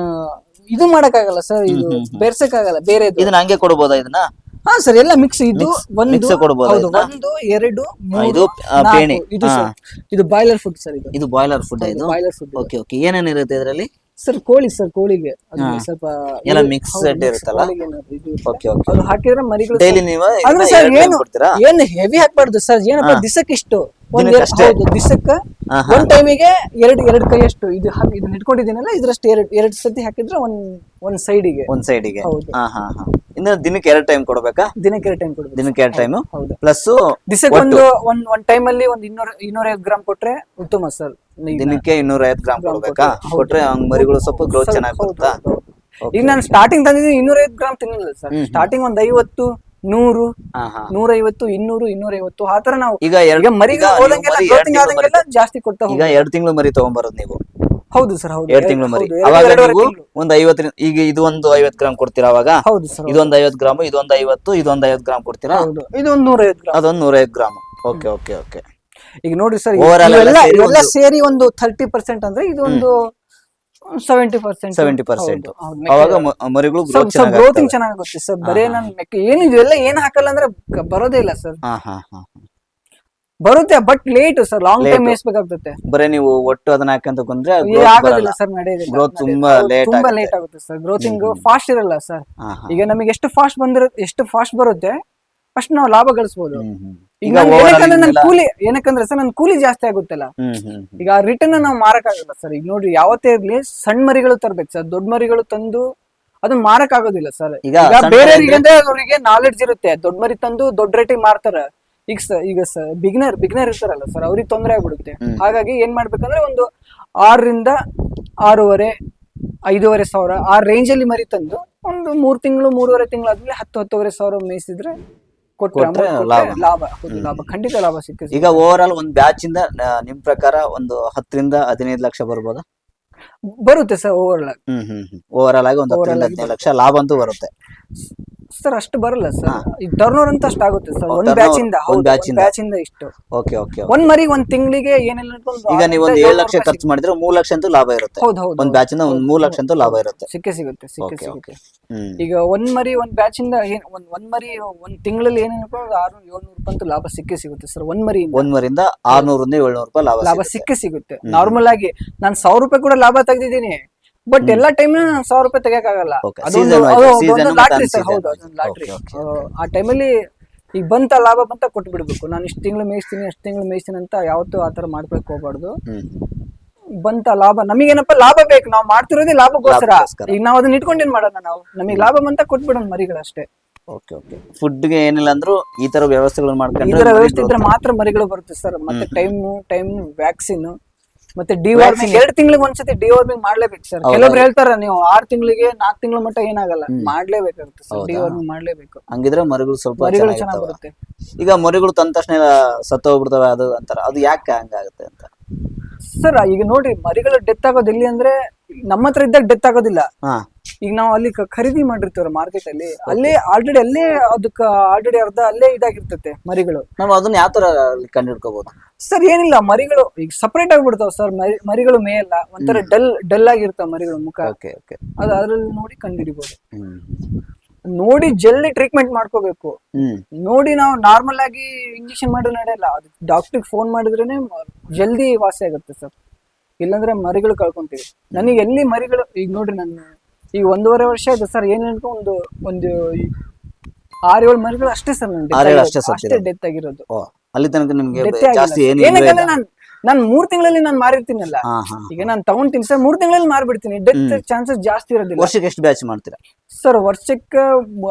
ಇದು ಮಾಡಕ್ಕಾಗಲ್ಲ ಸರ್ ಇದು. ಬೆರ್ಸಕ್ಕಾಗಲ್ಲ ಬೇರೆ ಇದನ್ನ ಹಂಗೆ ಕೊಡ್ಬೋದಾ ಇದನ್ನ? ಹಾ ಸರ್ ಎಲ್ಲ ಮಿಕ್ಸ್ ಇದು ಒಂದು mix ಕೊಡ್ಬೋದಾ ಹೌದು ಇದನ್ನ? ಒಂದು ಎರಡು ಹಾ, ಇದು ಮೂರು ಆ, ನಾಲ್ಕು. ಪೇಣಿ. ಇದು ಹಾ. ಸರ್ ಇದು ಬಾಯ್ಲರ್ ಫುಡ್ ಸರ್ ಇದು ಇದು ಬಾಯ್ಲರ್ ಫುಡ್ ಇದು ಬಾಯ್ಲರ್ ಫುಡ್ ಓಕೆ ಓಕೆ ಏನೇನಿರುತ್ತೆ ಇದರಲ್ಲಿ ಸರ್ ಕೋಳಿ ಸರ್ ಕೋಳಿಗೆ ಅದು ಸ್ವಲ್ಪ ಎಲ್ಲ ಇದು- ಹೌದು, set ಇರುತ್ತಲ್ಲ? ಕೋಳಿಗೆ ಏನಾದ್ರು ಇದು ಇರುತ್ತೆ. ಓಕೆ ಓಕೆ ಅದು ಹಾಕಿದ್ರೆ ಮರಿಗಳು ಡೈಲಿ ನೀವು ಅಂದ್ರೆ ಸರ್ ಎರಡು time ಏನು ಕೊಡ್ತೀರಾ ಏನು ಹೆವಿ ಹಾಕ್ಬಾರ್ದು ಸರ್ ಏನಪ್ಪ ಹಾ. ಒಂದ್ ಎರ್ಡ್- ಹೌದು ದಿಸಕ್ಕ ಹಾ, ಹಾ. ಒಂದ್ ಟೈಮಿಗೆ ಎರಡು ಎರಡು ಕೈಯಷ್ಟು ಇದು ಹಾಕಿ ಇದನ್ನ ಇಟ್ಕೊಂಡಿದ್ದೀನಲ್ಲ ಇದ್ರಷ್ಟು ಎರಡು ಎರಡು ಸತಿ ಹಾಕಿದ್ರೆ ಒಂದ್ ಒಂದ್ ಸೈಡಿಗೆ ಒಂದ್ ಸೈಡಿಗೆ ಹೌದು. ಹಾ ಹಾ ಹಾ ಇನ್ನು ದಿನಕ್ಕೆ ಎರಡು ಟೈಮ್ ಕೊಡ್ಬೇಕಾ? ದಿನಕ್ಕೆ ಎರಡು ಟೈಮ್ ಕೊಡ್ಬೇಕು. ದಿನಕ್ಕೆ ಎರಡು ಟೈಮ್ ಹೌದು ಪ್ಲಸ್ ದಿಸಕ್ಕೆ ಒಂದು ಒಂದ್ ಒಂದ್ ಟೈಮ್ ಅಲ್ಲಿ ಒಂದ್ ಇನ್ನೂರ ಇನ್ನೂರೈವತ್ತು ಗ್ರಾಮ್ ಕೊಟ್ರೆ ಉತ್ತಮ ಸರ್ ದಿನಕ್ಕೆ ಇನ್ನೂರ ಗ್ರಾಂ ಗ್ರಾಮ್ ಕೊಡ್ಬೇಕಾ? ಕೊಟ್ರೆ. ಹಂಗ್ ಮರಿಗಳು ಸ್ವಲ್ಪ ಗ್ರೋತ್ ಚೆನ್ನಾಗಿ ಬರುತ್ತಾ? ಈಗ ನಾನು ಸ್ಟಾರ್ಟಿಂಗ್ ತಂದಿದ್ದೀನಿ ಇನ್ನೂರೈವತ್ತು ಗ್ರಾಮ್ ತಿನ್ನಲ್ಲ ಸರ್. ಸ್ಟಾರ್ಟಿಂಗ್ ಒಂದ್ ಐವತ್ತು ನೂರು ನೂರೈವತ್ತು ಇನ್ನೂರು ಇನ್ನೂರೈವತ್ತು ಆ ತರ ನಾವು ಈಗ ಎರಡು ಮರಿಗೆ ಹೋದಂಗೆಲ್ಲ ಮರಿ ಆದಂಗೆಲ್ಲ ಜಾಸ್ತಿ ಕೊಡ್ತಾ ಈಗ. ಎರಡು ತಿಂಗಳು ಮರಿ ತಗೊಂಬರೋದು ನೀವು. ಹೌದು ಸರ್ ಹೌದು. ಎರಡು ತಿಂಗಳು ಮರಿ. ಹೌದು, ಎರಡು- ಅವಾಗ ಎರಡೂವರೆ ನೀವು ತಿಂಗ್ಳು. ಒಂದ್ ಐವತ್ತರಿಂದ ಈಗ ಇದು ಒಂದು ಐವತ್ ಗ್ರಾಮ್ ಕೊಡ್ತೀರಾ ಅವಾಗ? ಹೌದು ಸರ್ ಇದೊಂದ್ ಐವತ್ ಗ್ರಾಮ್ ಇದೊಂದ್ ಐವತ್ತು ಇದೊಂದ್ ಐವತ್ ಗ್ರಾಮ್ ಕೊಡ್ತೀರಾ? ಹೌದು ಇದು ಒಂದು ನೂರೈವತ್ತು ಗ್ರಾಮ್. ಅದೊಂದ್ ನೂರೈವತ್ ಗ್ರಾಮ್. Okay okay okay. ಈಗ ನೋಡಿ ಸರ್ Overall ಎಲ್ಲ ಸೇರಿ ಒಂದು- ಸೇರಿ ಒಂದು ಥರ್ಟಿ ಪರ್ಸೆಂಟ್ ಅಂದ್ರೆ ಇದು ಒಂದು ಸೆವೆಂಟಿ ಪರ್ಸೆಂಟ್ 70%. ಅವಾಗ ಮರಿಗಳು ಗ್ರೋತ್ ಗ್ರೋತಿಂಗ್ ಚೆನ್ನಾಗುತ್ತೆ ಸರ್. ಬರೇ ನನ್ ಮೆಕ್ಕೆ ಏನು ಇದೆಲ್ಲ ಏನ್ ಹಾಕಲ್ಲ ಅಂದ್ರೆ ಬರೋದೇ ಇಲ್ಲ ಸರ್. ಹಾ ಹಾ ಹಾ ಬರುತ್ತೆ but late sir. Long time. ಮೇಯಿಸ್ಬೇಕಾಗ್ತದೆ. ಬರೀ ನೀವು ಒಟ್ಟು ಅದನ್ನ ಹಾಕಂತ ಬಂದ್ರೆ ಆಗೋದಿಲ್ಲ ಸರ್ ನಡೆಯೋದಿಲ್ಲ ಗ್ರೋತ್ ತುಂಬಾ ಲೇಟ್ ಆಗುತ್ತೆ. ಸರ್. ಗ್ರೋತಿಂಗ್ ಹ್ಮ್. ಫಾಸ್ಟ್ ಇರಲ್ಲ ಸರ್. ಈಗ ನಮಗೆ ಎಷ್ಟು ಫಾಸ್ಟ್ ಬಂದಿರೋ ಎಷ್ಟು ಫಾಸ್ಟ್ ಬರುತ್ತೆ ಫಸ್ಟ್ ನಾವು ಲಾಭ ಗಳಿಸಬಹುದು. ಈಗ ನನ್ ಏನಕ್ಕಂದ್ರೆ ಕೂಲಿ ಏನಕ್ಕಂದ್ರೆ ಸರ್ ನನ್ ಕೂಲಿ ಜಾಸ್ತಿ ಆಗುತ್ತಲ್ಲ. ಈಗ ರಿಟರ್ನ್ ನಾವು ಮಾರಕ್ಕಾಗಲ್ಲ ಸರ್. ಈಗ ನೋಡ್ರಿ ಯಾವತ್ತೇ ಇರ್ಲಿ ಸಣ್ಣ ಮರಿಗಳು ತರ್ಬೇಕು ಸರ್. ದೊಡ್ಡ ಮರಿಗಳು ತಂದು ಅದನ್ನ ಮಾರಕ್ ಆಗೋದಿಲ್ಲ ಸರ್. ಈಗ ಬೇರೆ ಅವ್ರಿಗೆ ನಾಲೆಡ್ಜ್ ಇರುತ್ತೆ. ದೊಡ್ಡ ಮರಿ ತಂದು ದೊಡ್ಡ ರೇಟಿಗೆ ಮಾರ್ತಾರ. ಈಗ ಈಗ ಬಿಗ್ನರ್ ಬಿಗ್ನರ್ ಇರ್ತಾರಲ್ಲ ಸರ್ ಅವ್ರಿಗೆ ತೊಂದರೆ ಆಗ್ಬಿಡುತ್ತೆ. ಹಾಗಾಗಿ ಏನ್ ಮಾಡ್ಬೇಕಂದ್ರೆ ಒಂದು ಆರರಿಂದ ಆರೂವರೆ ಐದೂವರೆ ಸಾವಿರ ಆ ರೇಂಜ್ ಅಲ್ಲಿ ಮರಿ ತಂದು ಒಂದು ಮೂರ್ ತಿಂಗಳು ಮೂರುವರೆ ತಿಂಗಳು ಆದ್ಮೇಲೆ ಹತ್ತು ಹತ್ತುವರೆ ಸಾವಿರ ಮೇಯಿಸಿದ್ರೆ ಕೊಟ್ರೆ ಲಾಭ. ಲಾಭ ಲಾಭ. ಖಂಡಿತ ಲಾಭ ಸಿಕ್ಕ ಈಗ ಓವರ್ ಆಲ್ ಒಂದ್ ಬ್ಯಾಚ್ ಇಂದ ನಿಮ್ಮ ನಿಮ್ ಪ್ರಕಾರ ಒಂದು ಹತ್ತರಿಂದ ಹದಿನೈದು ಲಕ್ಷ ಬರ್ಬೋದಾ? ಬರುತ್ತೆ sir overall hmm hmm overall ಆಗಿ ಒಂದು ಹತ್ತರಿಂದ ಹದಿನೈದು ಲಕ್ಷ ಲಾಭ ಅಂತೂ ಬರುತ್ತೆ. ಸರ್ ಅಷ್ಟು ಬರಲ್ಲ ಸರ್. ಈಗ ಟರ್ನ್ ಓವರ್ ಅಂತ ಅಷ್ಟು ಆಗುತ್ತೆ ಸರ್ ಒಂದ್ turnover. ಬ್ಯಾಚ್ ಇಂದ ಒಂದ್ ಹೌದು batch ಇಂದ. ಬ್ಯಾಚ್ ಇಂದ ಇಷ್ಟು. ಓಕೆ ಓಕೆ ಒಂದ್ ಮರಿಗೆ ಒಂದ್ ತಿಂಗಳಿಗೆ ಏನೆಲ್ಲ ಈಗ ನೀವು ಒಂದು ಆರರಿಂದ ಏಳು ಲಕ್ಷ ಖರ್ಚು ಮಾಡಿದ್ರೆ ಮೂರ್ ಲಕ್ಷ ಅಂತೂ ಲಾಭ ಇರುತ್ತೆ. ಹೌದು ಹೌದು ಒಂದ್ ಬ್ಯಾಚ್ ಇಂದ ಒಂದ್ ಮೂರ್ ಲಕ್ಷ ಅಂತೂ ಲಾಭ ಇರುತ್ತೆ. ಸಿಕ್ಕೇ ಸಿಗುತ್ತೆ ಸಿಕ್ಕೇ Okay, ಸಿಗುತ್ತೆ. ಹ್ಮ್. ಈಗ ಒಂದ್ ಮರಿ ಒಂದ್ ಬ್ಯಾಚ್ ಇಂದ ಏನ್ ಒಂದ್ ಒಂದ್ ಮರಿ ಒಂದ್ ತಿಂಗಳಲ್ಲಿ ಏನ್ ಅನ್ಕೊಂಡು ಆರು ಏಳ್ನೂರು ರೂಪಾಯಿ ಅಂತೂ ಲಾಭ ಸಿಕ್ಕೇ ಸಿಗುತ್ತೆ ಸರ್ ಒಂದ್ ಮರಿ ಒಂದ್ ಮರಿಂದ ಆರ್ನೂರಿಂದ ಏಳ್ನೂರು ರೂಪಾಯಿ ಲಾಭ ಲಾಭ ಸಿಗುತ್ತೆ. ಸಿಕ್ಕೇ ಸಿಗುತ್ತೆ. ನಾರ್ಮಲ್ ಆಗಿ ನಾನ್ ಸಾವಿರ ರೂಪಾಯಿ ಕೂಡ ಲಾಭ ತೆಗ್ದಿದ್ದೀನಿ. ಬಟ್ ಎಲ್ಲಾ ಟೈಮ್ ಸಾವಿರ ರೂಪಾಯಿ ತೆಗಿಯಕ್ಕಾಗಲ್ಲ Okay. ಅದೊಂದು Season wise, season lottery sir unseason ಹೌದು wise. ಅದೊಂದು ಲಾಟ್ರಿ Okay, okay, ಆ ಟೈಮಲ್ಲಿ ಈಗ ಬಂತ ಲಾಭ ಬಂತ ಕೊಟ್ಟು ಬಿಡ್ಬೇಕು ನಾನು ಇಷ್ಟು ತಿಂಗಳು ಮೇಯಿಸ್ತೀನಿ ಅಷ್ಟು ತಿಂಗಳು ಮೇಯಿಸ್ತೀನಿ ಅಂತ ಯಾವತ್ತೂ ಆತರ ಮಾಡ್ಕೊಳಕ್ ಹೋಗ್ಬಾರ್ದು. ಬಂತ ಲಾಭ ನಮಗೇನಪ್ಪ ಲಾಭ ಬೇಕು? ನಾವು ಮಾಡ್ತಿರೋದೇ ಲಾಭಕ್ಕೋಸ್ಕರ. ಲಾಭಕ್ಕೋಸ್ಕರ. ಈಗ ನಾವು ಅದನ್ನ ಇಟ್ಕೊಂಡೇನ್ ಮಾಡೋಣ ನಾವು. ನಮಗೆ ಲಾಭ ಬಂತ ಕೊಟ್ಬಿಡೋಣ ಮರಿಗಳಷ್ಟೇ ಓಕೆ ಓಕೆ ಫುಡ್ಗೆ ಏನಿಲ್ಲ ಅಂದ್ರು ಈ ತರ ವ್ಯವಸ್ಥೆಗಳನ್ನ ಈ ಮಾಡ್ಕೊಂಡ್ರೆ ತರ ವ್ಯವಸ್ಥೆ ಇದ್ರೆ ಮಾತ್ರ ಮರಿಗಳು ಬರುತ್ತೆ ಸರ್ ಮತ್ತೆ ಟೈಮ್ ಟೈಮ್ ವ್ಯಾಕ್ಸಿನ್ ಮತ್ತೆ ಡಿವಾರ್ಮಿಂಗ್ ಎರಡು ತಿಂಗಳಿಗೆ ಒಂದ್ಸತಿ ಡಿವಾರ್ಮಿಂಗ್ ಮಾಡ್ಲೇಬೇಕು ಸರ್ ಕೆಲವೊಬ್ರು ಹೇಳ್ತಾರ ನೀವು ಆರ್ ತಿಂಗಳಿಗೆ ನಾಲ್ಕು ತಿಂಗಳ ಮಟ್ಟ ಏನಾಗಲ್ಲ. ಮಾಡ್ಲೇಬೇಕಾಗುತ್ತೆ ಸರ್? ಡಿವಾರ್ಮಿಂಗ್ ಮಾಡ್ಲೇಬೇಕು. ಹಂಗಿದ್ರೆ ಮರಿಗಳು ಸ್ವಲ್ಪ ಮರಿಗಳು ಚೆನ್ನಾಗಿ ಬರುತ್ತೆ ಈಗ ಮರಿಗಳು ತಂದ ತಕ್ಷಣ ಸತ್ತ ಹೋಗ್ಬಿಡ್ತವೆ ಅದು ಅಂತಾರ. ಅದು ಯಾಕೆ ಹಂಗಾಗುತ್ತೆ ಅಂತ? ಸರ್ ಈಗ ನೋಡ್ರಿ ಮರಿಗಳು ಡೆತ್ ಆಗೋದು ಎಲ್ಲಿ ಅಂದ್ರೆ ನಮ್ಮ ಹತ್ರ ಇದ್ದಾಗ ಡೆತ್ ಆಗೋದಿಲ್ಲ. ಈಗ ನಾವು ಅಲ್ಲಿ ಕ- ಖರೀದಿ ಮಾಡಿರ್ತೀವ್ರ ಮಾರ್ಕೆಟ್ ಅಲ್ಲಿ ಅಲ್ಲೇ ಆಲ್ರೆಡಿ ಅಲ್ಲೇ ಅದಕ್ಕ ಆಲ್ರೆಡಿ ಅರ್ಧ ಅಲ್ಲೇ ಇದಾಗಿರ್ತೈತೆ ಮರಿಗಳು. ನಾವು ಅದನ್ನ ಯಾವ ತರ ಕಂಡು ಹಿಡ್ಕೋಬಹುದು ಸರ್ ಏನಿಲ್ಲ ಮರಿಗಳು ಈಗ ಸಪರೇಟ್ ಆಗ್ಬಿಡ್ತಾವ ಸರ್ ಮರಿಗಳು ಮೇ ಅಲ್ಲ ಒಂಥರ ಡಲ್ ಡಲ್ ಆಗಿರ್ತಾವ ಮರಿಗಳು ಮುಖ. ಓಕೆ ಓಕೆ ಅದು ಅದ್ರಲ್ಲಿ ನೋಡಿ ಕಂಡಿಡಿಬಹುದು ಹ್ಮ್ ನೋಡಿ ಜಲ್ದಿ ಟ್ರೀಟ್ಮೆಂಟ್ ಮಾಡ್ಕೋಬೇಕು. ಹ್ಮ್. ನೋಡಿ ನಾವು ನಾರ್ಮಲ್ ಆಗಿ ಇಂಜೆಕ್ಷನ್ ಮಾಡಿದ್ರೆ ನಡೆಯಲ್ಲ ಅದು ಡಾಕ್ಟರ್ಗೆ ಫೋನ್ ಮಾಡಿದ್ರೇನೆ ಜಲ್ದಿ ವಾಸಿ ಆಗುತ್ತೆ ಸರ್. ಇಲ್ಲಾಂದ್ರೆ ಮರಿಗಳು ಕಳ್ಕೊಂತೀವಿ. ನನಗೆ ಎಲ್ಲಿ ಮರಿಗಳು ಈಗ ನೋಡ್ರಿ ನಾನು ಈಗ ಒಂದೂವರೆ ವರ್ಷ ಆಯ್ತು ಸರ್ ಏನ್ ಹೇಳ್ಕೊ ಒಂದು ಒಂದು ಆರ್ ಏಳು ಮರಿಗಳು ಅಷ್ಟೇ ಸರ್ ಅಷ್ಟೇ ಅಷ್ಟೇ ಡೆತ್ ಆಗಿರೋದು. ಅಲ್ಲಿ ತನಕ ನಿಮ್ಗೆ ಡೆತ್ ಜಾಸ್ತಿ ಏನು ಏನಕ್ಕಂದ್ರೆ ನಾನು ನಾನು ಮೂರ್ ತಿಂಗಳಲ್ಲಿ ನಾನು ಮಾರಿರ್ತೀನಲ್ಲ. ಹಾ ಹಾ ಈಗ ನಾನು ತಗೊಂತೀನಿ ಸರ್ ಮೂರ್ ತಿಂಗಳಲ್ಲಿ ಮಾರ್ಬಿಡ್ತೀನಿ. ಡೆತ್. ಚಾನ್ಸಸ್ ಜಾಸ್ತಿ ಇರೋದಿಲ್ಲ. ವರ್ಷಕ್ಕೆ ಎಷ್ಟು ಬ್ಯಾಚ್ ಮಾಡ್ತೀರಾ? ಸರ್ ವರ್ಷಕ್ಕೆ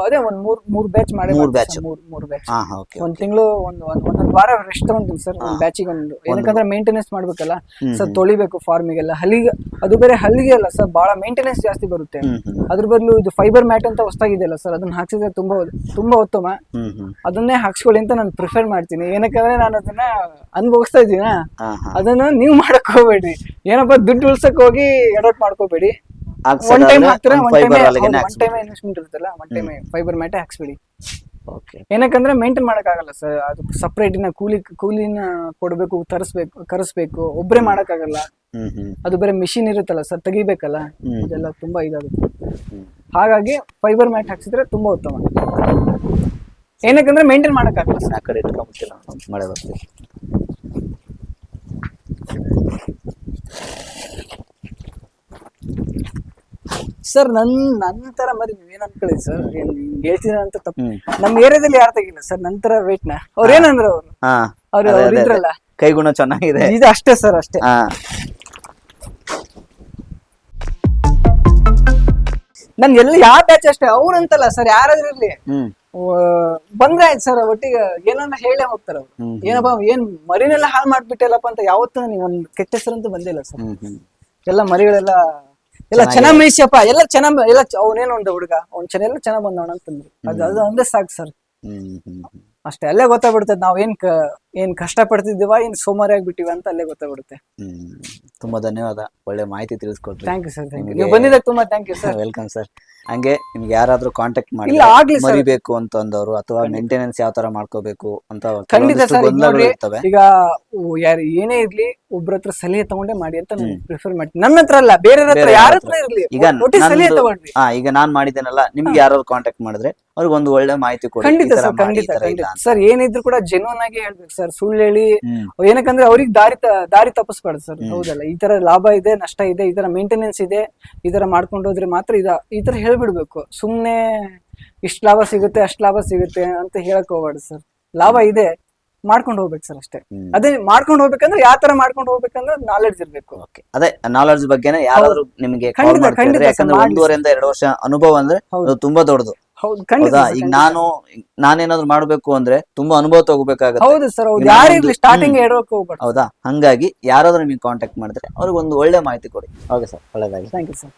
ಅದೇ ಒಂದ್ ಮೂರ್ ಮೂರ್ ಬ್ಯಾಚ್ ಮಾಡಿ ಮೂರ್ batch. ಮೂರ್ ಮೂರ್ ಬ್ಯಾಚ್ ಹಾ ಹಾ ಓಕೆ ಒಂದ್ ತಿಂಗಳು ಒಂದ್ ಒಂದ್ ಒಂದೊಂದ್ ವಾರ ರೆಸ್ಟ್ ತಗೊಂತೀನಿ ಸರ್ ಒಂದ್. ಬ್ಯಾಚಿಗೆ ಒಂದು. ಏನಕ್ಕಂದ್ರೆ ಮೇಂಟೆನೆನ್ಸ್ ಮಾಡ್ಬೇಕಲ್ಲ ಸರ್ ತೊಳಿಬೇಕು ಫಾರ್ಮಿಗೆಲ್ಲ ಹಲ್ಲಿಗೆ ಅದು ಬೇರೆ ಹಲ್ಲಿಗೆ ಅಲ್ಲ ಸರ್ ಬಹಳ ಮೇಂಟೆನೆನ್ಸ್ ಜಾಸ್ತಿ ಬರುತ್ತೆ. ಹ್ಮ್ ಹ್ಮ್. ಅದ್ರ ಬದಲು ಇದು ಫೈಬರ್ ಮ್ಯಾಟ್ ಅಂತ ಹೊಸದಾಗಿದೆಯಲ್ಲ ಸರ್ ಅದನ್ನ ಹಾಕ್ಸಿದ್ರೆ ತುಂಬಾ ತುಂಬಾ ಉತ್ತಮ. ಹ್ಮ್ ಹ್ಮ್. ಅದನ್ನೇ ಹಾಕ್ಸ್ಕೊಳ್ಳಿ ಅಂತ ನಾನು ಪ್ರಿಫರ್ ಮಾಡ್ತೀನಿ. ಏನಕ್ಕಂದ್ರೆ ನಾನು ಅದನ್ನ ಅನುಭವಿಸ್ತಾ ಇದ್ದೀನ? ಹಾ ಹಾ. ಅದನ್ನ ನೀವು ಮಾಡಕ್ ಹೋಗ್ಬೇಡ್ರಿ. ಏನಪ್ಪ ದುಡ್ಡು ಉಳ್ಸಕ್ ಹೋಗಿ ಎಡವಟ್ ಮಾಡ್ಕೋಬೇಡಿ. ಒನ್ ಟೈಮ್ ಹಾಕ್ತೀರಾ? ಒನ್ ಟೈಮ್ fiber ಅಲ್ಲಿಗೆನೆ ಒನ್ ಟೈಮ್ ಇನ್ವೆಸ್ಟ್ಮೆಂಟ್ ಇರುತ್ತಲ್ಲ? ಒನ್ ಟೈಮ್ ಫೈಬರ್ ಮ್ಯಾಟೇ ಹಾಕ್ಸ್ಬಿಡಿ. ಓಕೆ ಏನಕ್ಕಂದ್ರೆ ಮೇಂಟೈನ್ ಮಾಡಕ್ಕಾಗಲ್ಲ ಸರ್ ಅದು ಸಪ್ರೇಟ್ ಇನ್ನ ಕೂಲಿ ಕೂಲಿನ ಕೊಡ್ಬೇಕು ತರಿಸ್ಬೇಕು ಕರೆಸ್ಬೇಕು. ಒಬ್ಬರೇ ಮಾಡಕ್ಕಾಗಲ್ಲ. ಅದು ಬೇರೆ ಮಿಷಿನ್ ಇರುತ್ತಲ್ಲ ಸರ್ ತೆಗಿಬೇಕಲ್ಲ. ಇದೆಲ್ಲ ತುಂಬಾ ಇದಾಗುತ್ತೆ. ಹಾಗಾಗಿ ಫೈಬರ್ ಮ್ಯಾಟ್ ಹಾಕ್ಸಿದ್ರೆ ತುಂಬಾ ಉತ್ತಮ. ಏನಕ್ಕಂದ್ರೆ ಮೇಂಟೈನ್ ಮಾಡಕ್ಕಾಗಲ್ಲ ಸರ್ ಆ ಕಡೆ ಇಟ್ಕೊಂಡ್ಬಿಟ್ಟಿಲ್ಲ ಮಳೆ ಬರ್ತೀವಿ ಸರ್ ನನ್ ನಂತರ ಮರಿ ನೀವೇನ್ ಅನ್ಕೊಳ್ಳಿ ಸರ್. ಹೇಳ್ತೀರ ಅಂತ ತಪ್ಪು. ನಮ್ ನಮ್ಮ ಏರಿಯಾದಲ್ಲಿ ಯಾರು ತೆಗಿಲ್ಲ ಸರ್ ನಂತರ ವೇಟ್ನ ಅವ್ರ ಏನಂದ್ರು ಅವ್ರು? ಹಾ. ಅವ್ರು ಅದೇ, ಅವ್ರು ಅದೇ, ಇದ್ರಲ್ಲ ಕೈಗುಣ ಚೆನ್ನಾಗಿದೆ. ಇದು ಅಷ್ಟೇ ಸರ್ ಅಷ್ಟೇ. ಹಾ. ನನ್ ಎಲ್ಲ ಯಾವ ಬ್ಯಾಚ್ ಅಷ್ಟೇ ಅವ್ರಂತಲ್ಲ ಸರ್ ಯಾರಾದ್ರೂ ಇರ್ಲಿ. ಹ್ಮ್. ವ- ಬಂದ್ರೆ ಆಯ್ತು ಸರ್ ಒಟ್ಟಿಗೆ ಏನನ್ನ ಹೇಳೇ ಹೋಗ್ತಾರ ಅವ್ರು. ಹ್ಮ್. ಏನಪ್ಪ ಏನ್ ಮರಿನೆಲ್ಲ ಹಾಳು ಮಾಡ್ಬಿಟ್ಟಿಲ್ಲಪ್ಪ ಅಂತ ಯಾವತ್ತೂ ನನಗೆ ಒಂದ್ ಕೆಟ್ಟ ಹೆಸರಂತೂ ಬಂದಿಲ್ಲ ಸರ್. ಹ್ಮ್ ಹ್ಮ್. ಎಲ್ಲ ಮರಿಗಳೆಲ್ಲ ಎಲ್ಲ ಚೆನ್ನಾಗಿ ಮೇಯಿಸ್ಯಪ್ಪ ಎಲ್ಲ ಚೆನ್ನಾಗಿ ಎಲ್ಲ ಅವನೇನು ಒಂದು ಹುಡುಗ? ಅವ್ನು ಚೆನ್ನಾಗಿ ಎಲ್ಲ ಚೆನ್ನಾಗ್ ಅಂತಂದ್ರು ಅದು ಅದು ಒಂದೇ ಸಾಕು ಸರ್. ಅಷ್ಟೇ ಅಲ್ಲೇ ಗೊತ್ತಾಗ್ಬಿಡ್ತದೆ ನಾವ್ ಏನ್ ಕ ಏನ್ ಕಷ್ಟ ಪಡ್ತಿದ್ದೀವ ಏನ್ ಸೋಮಾರಿ ಆಗ್ಬಿಟ್ಟಿವ ಅಂತ ಅಲ್ಲೇ ಗೊತ್ತಾಗ್ಬಿಡುತ್ತೆ. ತುಂಬಾ ಧನ್ಯವಾದ. ಒಳ್ಳೆ ಮಾಹಿತಿ ತಿಳಿಸ್ಕೊಟ್ರಿ. Thank you sir thank you ನೀವು ಬಂದಿದ್ದಕ್ಕೆ ತುಂಬಾ thank you sir welcome sir ಹಂಗೆ ನಿಮ್ಗೆ ಯಾರಾದ್ರೂ ಕಾಂಟ್ಯಾಕ್ಟ್ ಮಾಡಿ ಇಲ್ಲ ಅಂತ ಅಂದವರು ಮರಿಬೇಕು ಅಥವಾ ಮೇಂಟೆನೆನ್ಸ್ ಯಾವ ತರ ಮಾಡ್ಕೋಬೇಕು ಅಂತ ಖಂಡಿತ ಕೆಲವೊಂದಿಷ್ಟು ಸರ್, ಈಗ ಗೊಂದಲಗಳು ನೋಡ್ರಿ, ಇರ್ತವೆ. ಈಗ ಯಾರು ಏನೇ ಇರ್ಲಿ ಒಬ್ರ ಹತ್ರ ಸಲಹೆ ತಗೊಂಡೇ ಮಾಡಿ ಅಂತ ನಾನು. ಪ್ರಿಫರ್ ಮಾಡಿ ನನ್ನ ಹತ್ರ ಅಲ್ಲ ಬೇರೆ ಹತ್ರ ಬೇರೆ ಯಾರ ಹತ್ರ. ಹತ್ರ? ಇರ್ಲಿ? ಈಗ ಒಟ್ಟಿಗೆ ಸಲಹೆ ನಂದು- ತಗೊಳ್ರಿ ಹಾ ಈಗ ನಾನ್ ಮಾಡಿದ್ದೇನಲ್ಲ ನಿಮ್ಗೆ ಯಾರು ಕಾಂಟ್ಯಾಕ್ಟ್ ಮಾಡಿದ್ರೆ ಅವ್ರಿಗೆ ಒಂದು ಒಳ್ಳೆ ಮಾಹಿತಿ ಕೊಡಿ ಈ ಖಂಡಿತ ತರ ಸರ್ ಮಾಡಿ, ಈ ಖಂಡಿತ ತರ ಇಲ್ಲ ಖಂಡಿತ ಅಂತ. ಸರ್ ಏನಿದ್ರು ಕೂಡ ಜೆನ್ಯೂನ್ ಆಗಿ ಹೇಳ್ಬೇಕು ಸರ್ ಸುಳ್ಳು ಹೇಳಿ. ಹ್ಮ್. ಏನಕ್ಕಂದ್ರೆ ಅವ್ರಿಗೆ ದಾರಿ ತ- ದಾರಿ ತಪ್ಪಿಸ್ಬಾರ್ದು ಸರ್ ಹೌದಲ್ಲ? ಈ ತರ ಲಾಭ ಇದೆ ನಷ್ಟ ಇದೆ ಈ ತರ ಮೇಂಟೆನೆನ್ಸ್ ಇದೆ ಈ ತರ ಮಾಡ್ಕೊಂಡು ಹೋದ್ರೆ ಮಾತ್ರ ಇದ ಈ ತರ ಹೇಳ್ಬಿಡ್ಬೇಕು ಸುಮ್ನೆ ಇಷ್ಟ್ ಲಾಭ ಸಿಗುತ್ತೆ ಅಷ್ಟ್ ಲಾಭ ಸಿಗುತ್ತೆ ಅಂತ ಹೇಳಕ್ ಹೋಗ್ಬಾರ್ದು ಸರ್. ಲಾಭ ಇದೆ. ಮಾಡ್ಕೊಂಡು ಹೋಗ್ಬೇಕು ಸರ್ ಅಷ್ಟೇ. ಅದೇ ಮಾಡ್ಕೊಂಡು ಹೋಗ್ಬೇಕಂದ್ರೆ ಯಾವ ತರ ಮಾಡ್ಕೊಂಡು ಹೋಗ್ಬೇಕಂದ್ರೆ ನಾಲೆಡ್ಜ್ ಇರ್ಬೇಕು. ಅದೇ ನಾಲೆಡ್ಜ್ ಬಗ್ಗೆನೇ ಯಾರಾದ್ರೂ ನಿಮ್ಗೆ ಯಾಕಂದ್ರೆ ಒಂದೂವರೆಯಿಂದ ಎರಡು ವರ್ಷ ಅನುಭವ ಅಂದ್ರೆ ತುಂಬಾ ದೊಡ್ಡದು. ಹೌದು ಈಗ. ನಾನು ನಾನೇನಾದ್ರು ಮಾಡ್ಬೇಕು ಅಂದ್ರೆ ತುಂಬಾ ಅನುಭವ ತಗೋಬೇಕಾಗತ್ತೆ. ಹೌದು ಸರ್ ಹೌದು. ಯಾರಿರ್ಲಿ ಸ್ಟಾರ್ಟಿಂಗ್ ಹೇಳೋಕೆ ಹೋಗ್ಬಾರ್ದು ಹೌದಾ? ಹಂಗಾಗಿ ಯಾರಾದ್ರೂ ನಿಮಗೆ ಕಾಂಟ್ಯಾಕ್ಟ್ ಮಾಡಿದ್ರೆ ಅವ್ರಿಗೆ ಒಂದು ಒಳ್ಳೆ ಮಾಹಿತಿ ಕೊಡಿ. ಓಕೆ ಸರ್ ಒಳ್ಳೇದಾಗಿ ಥ್ಯಾಂಕ್ ಯು ಸರ್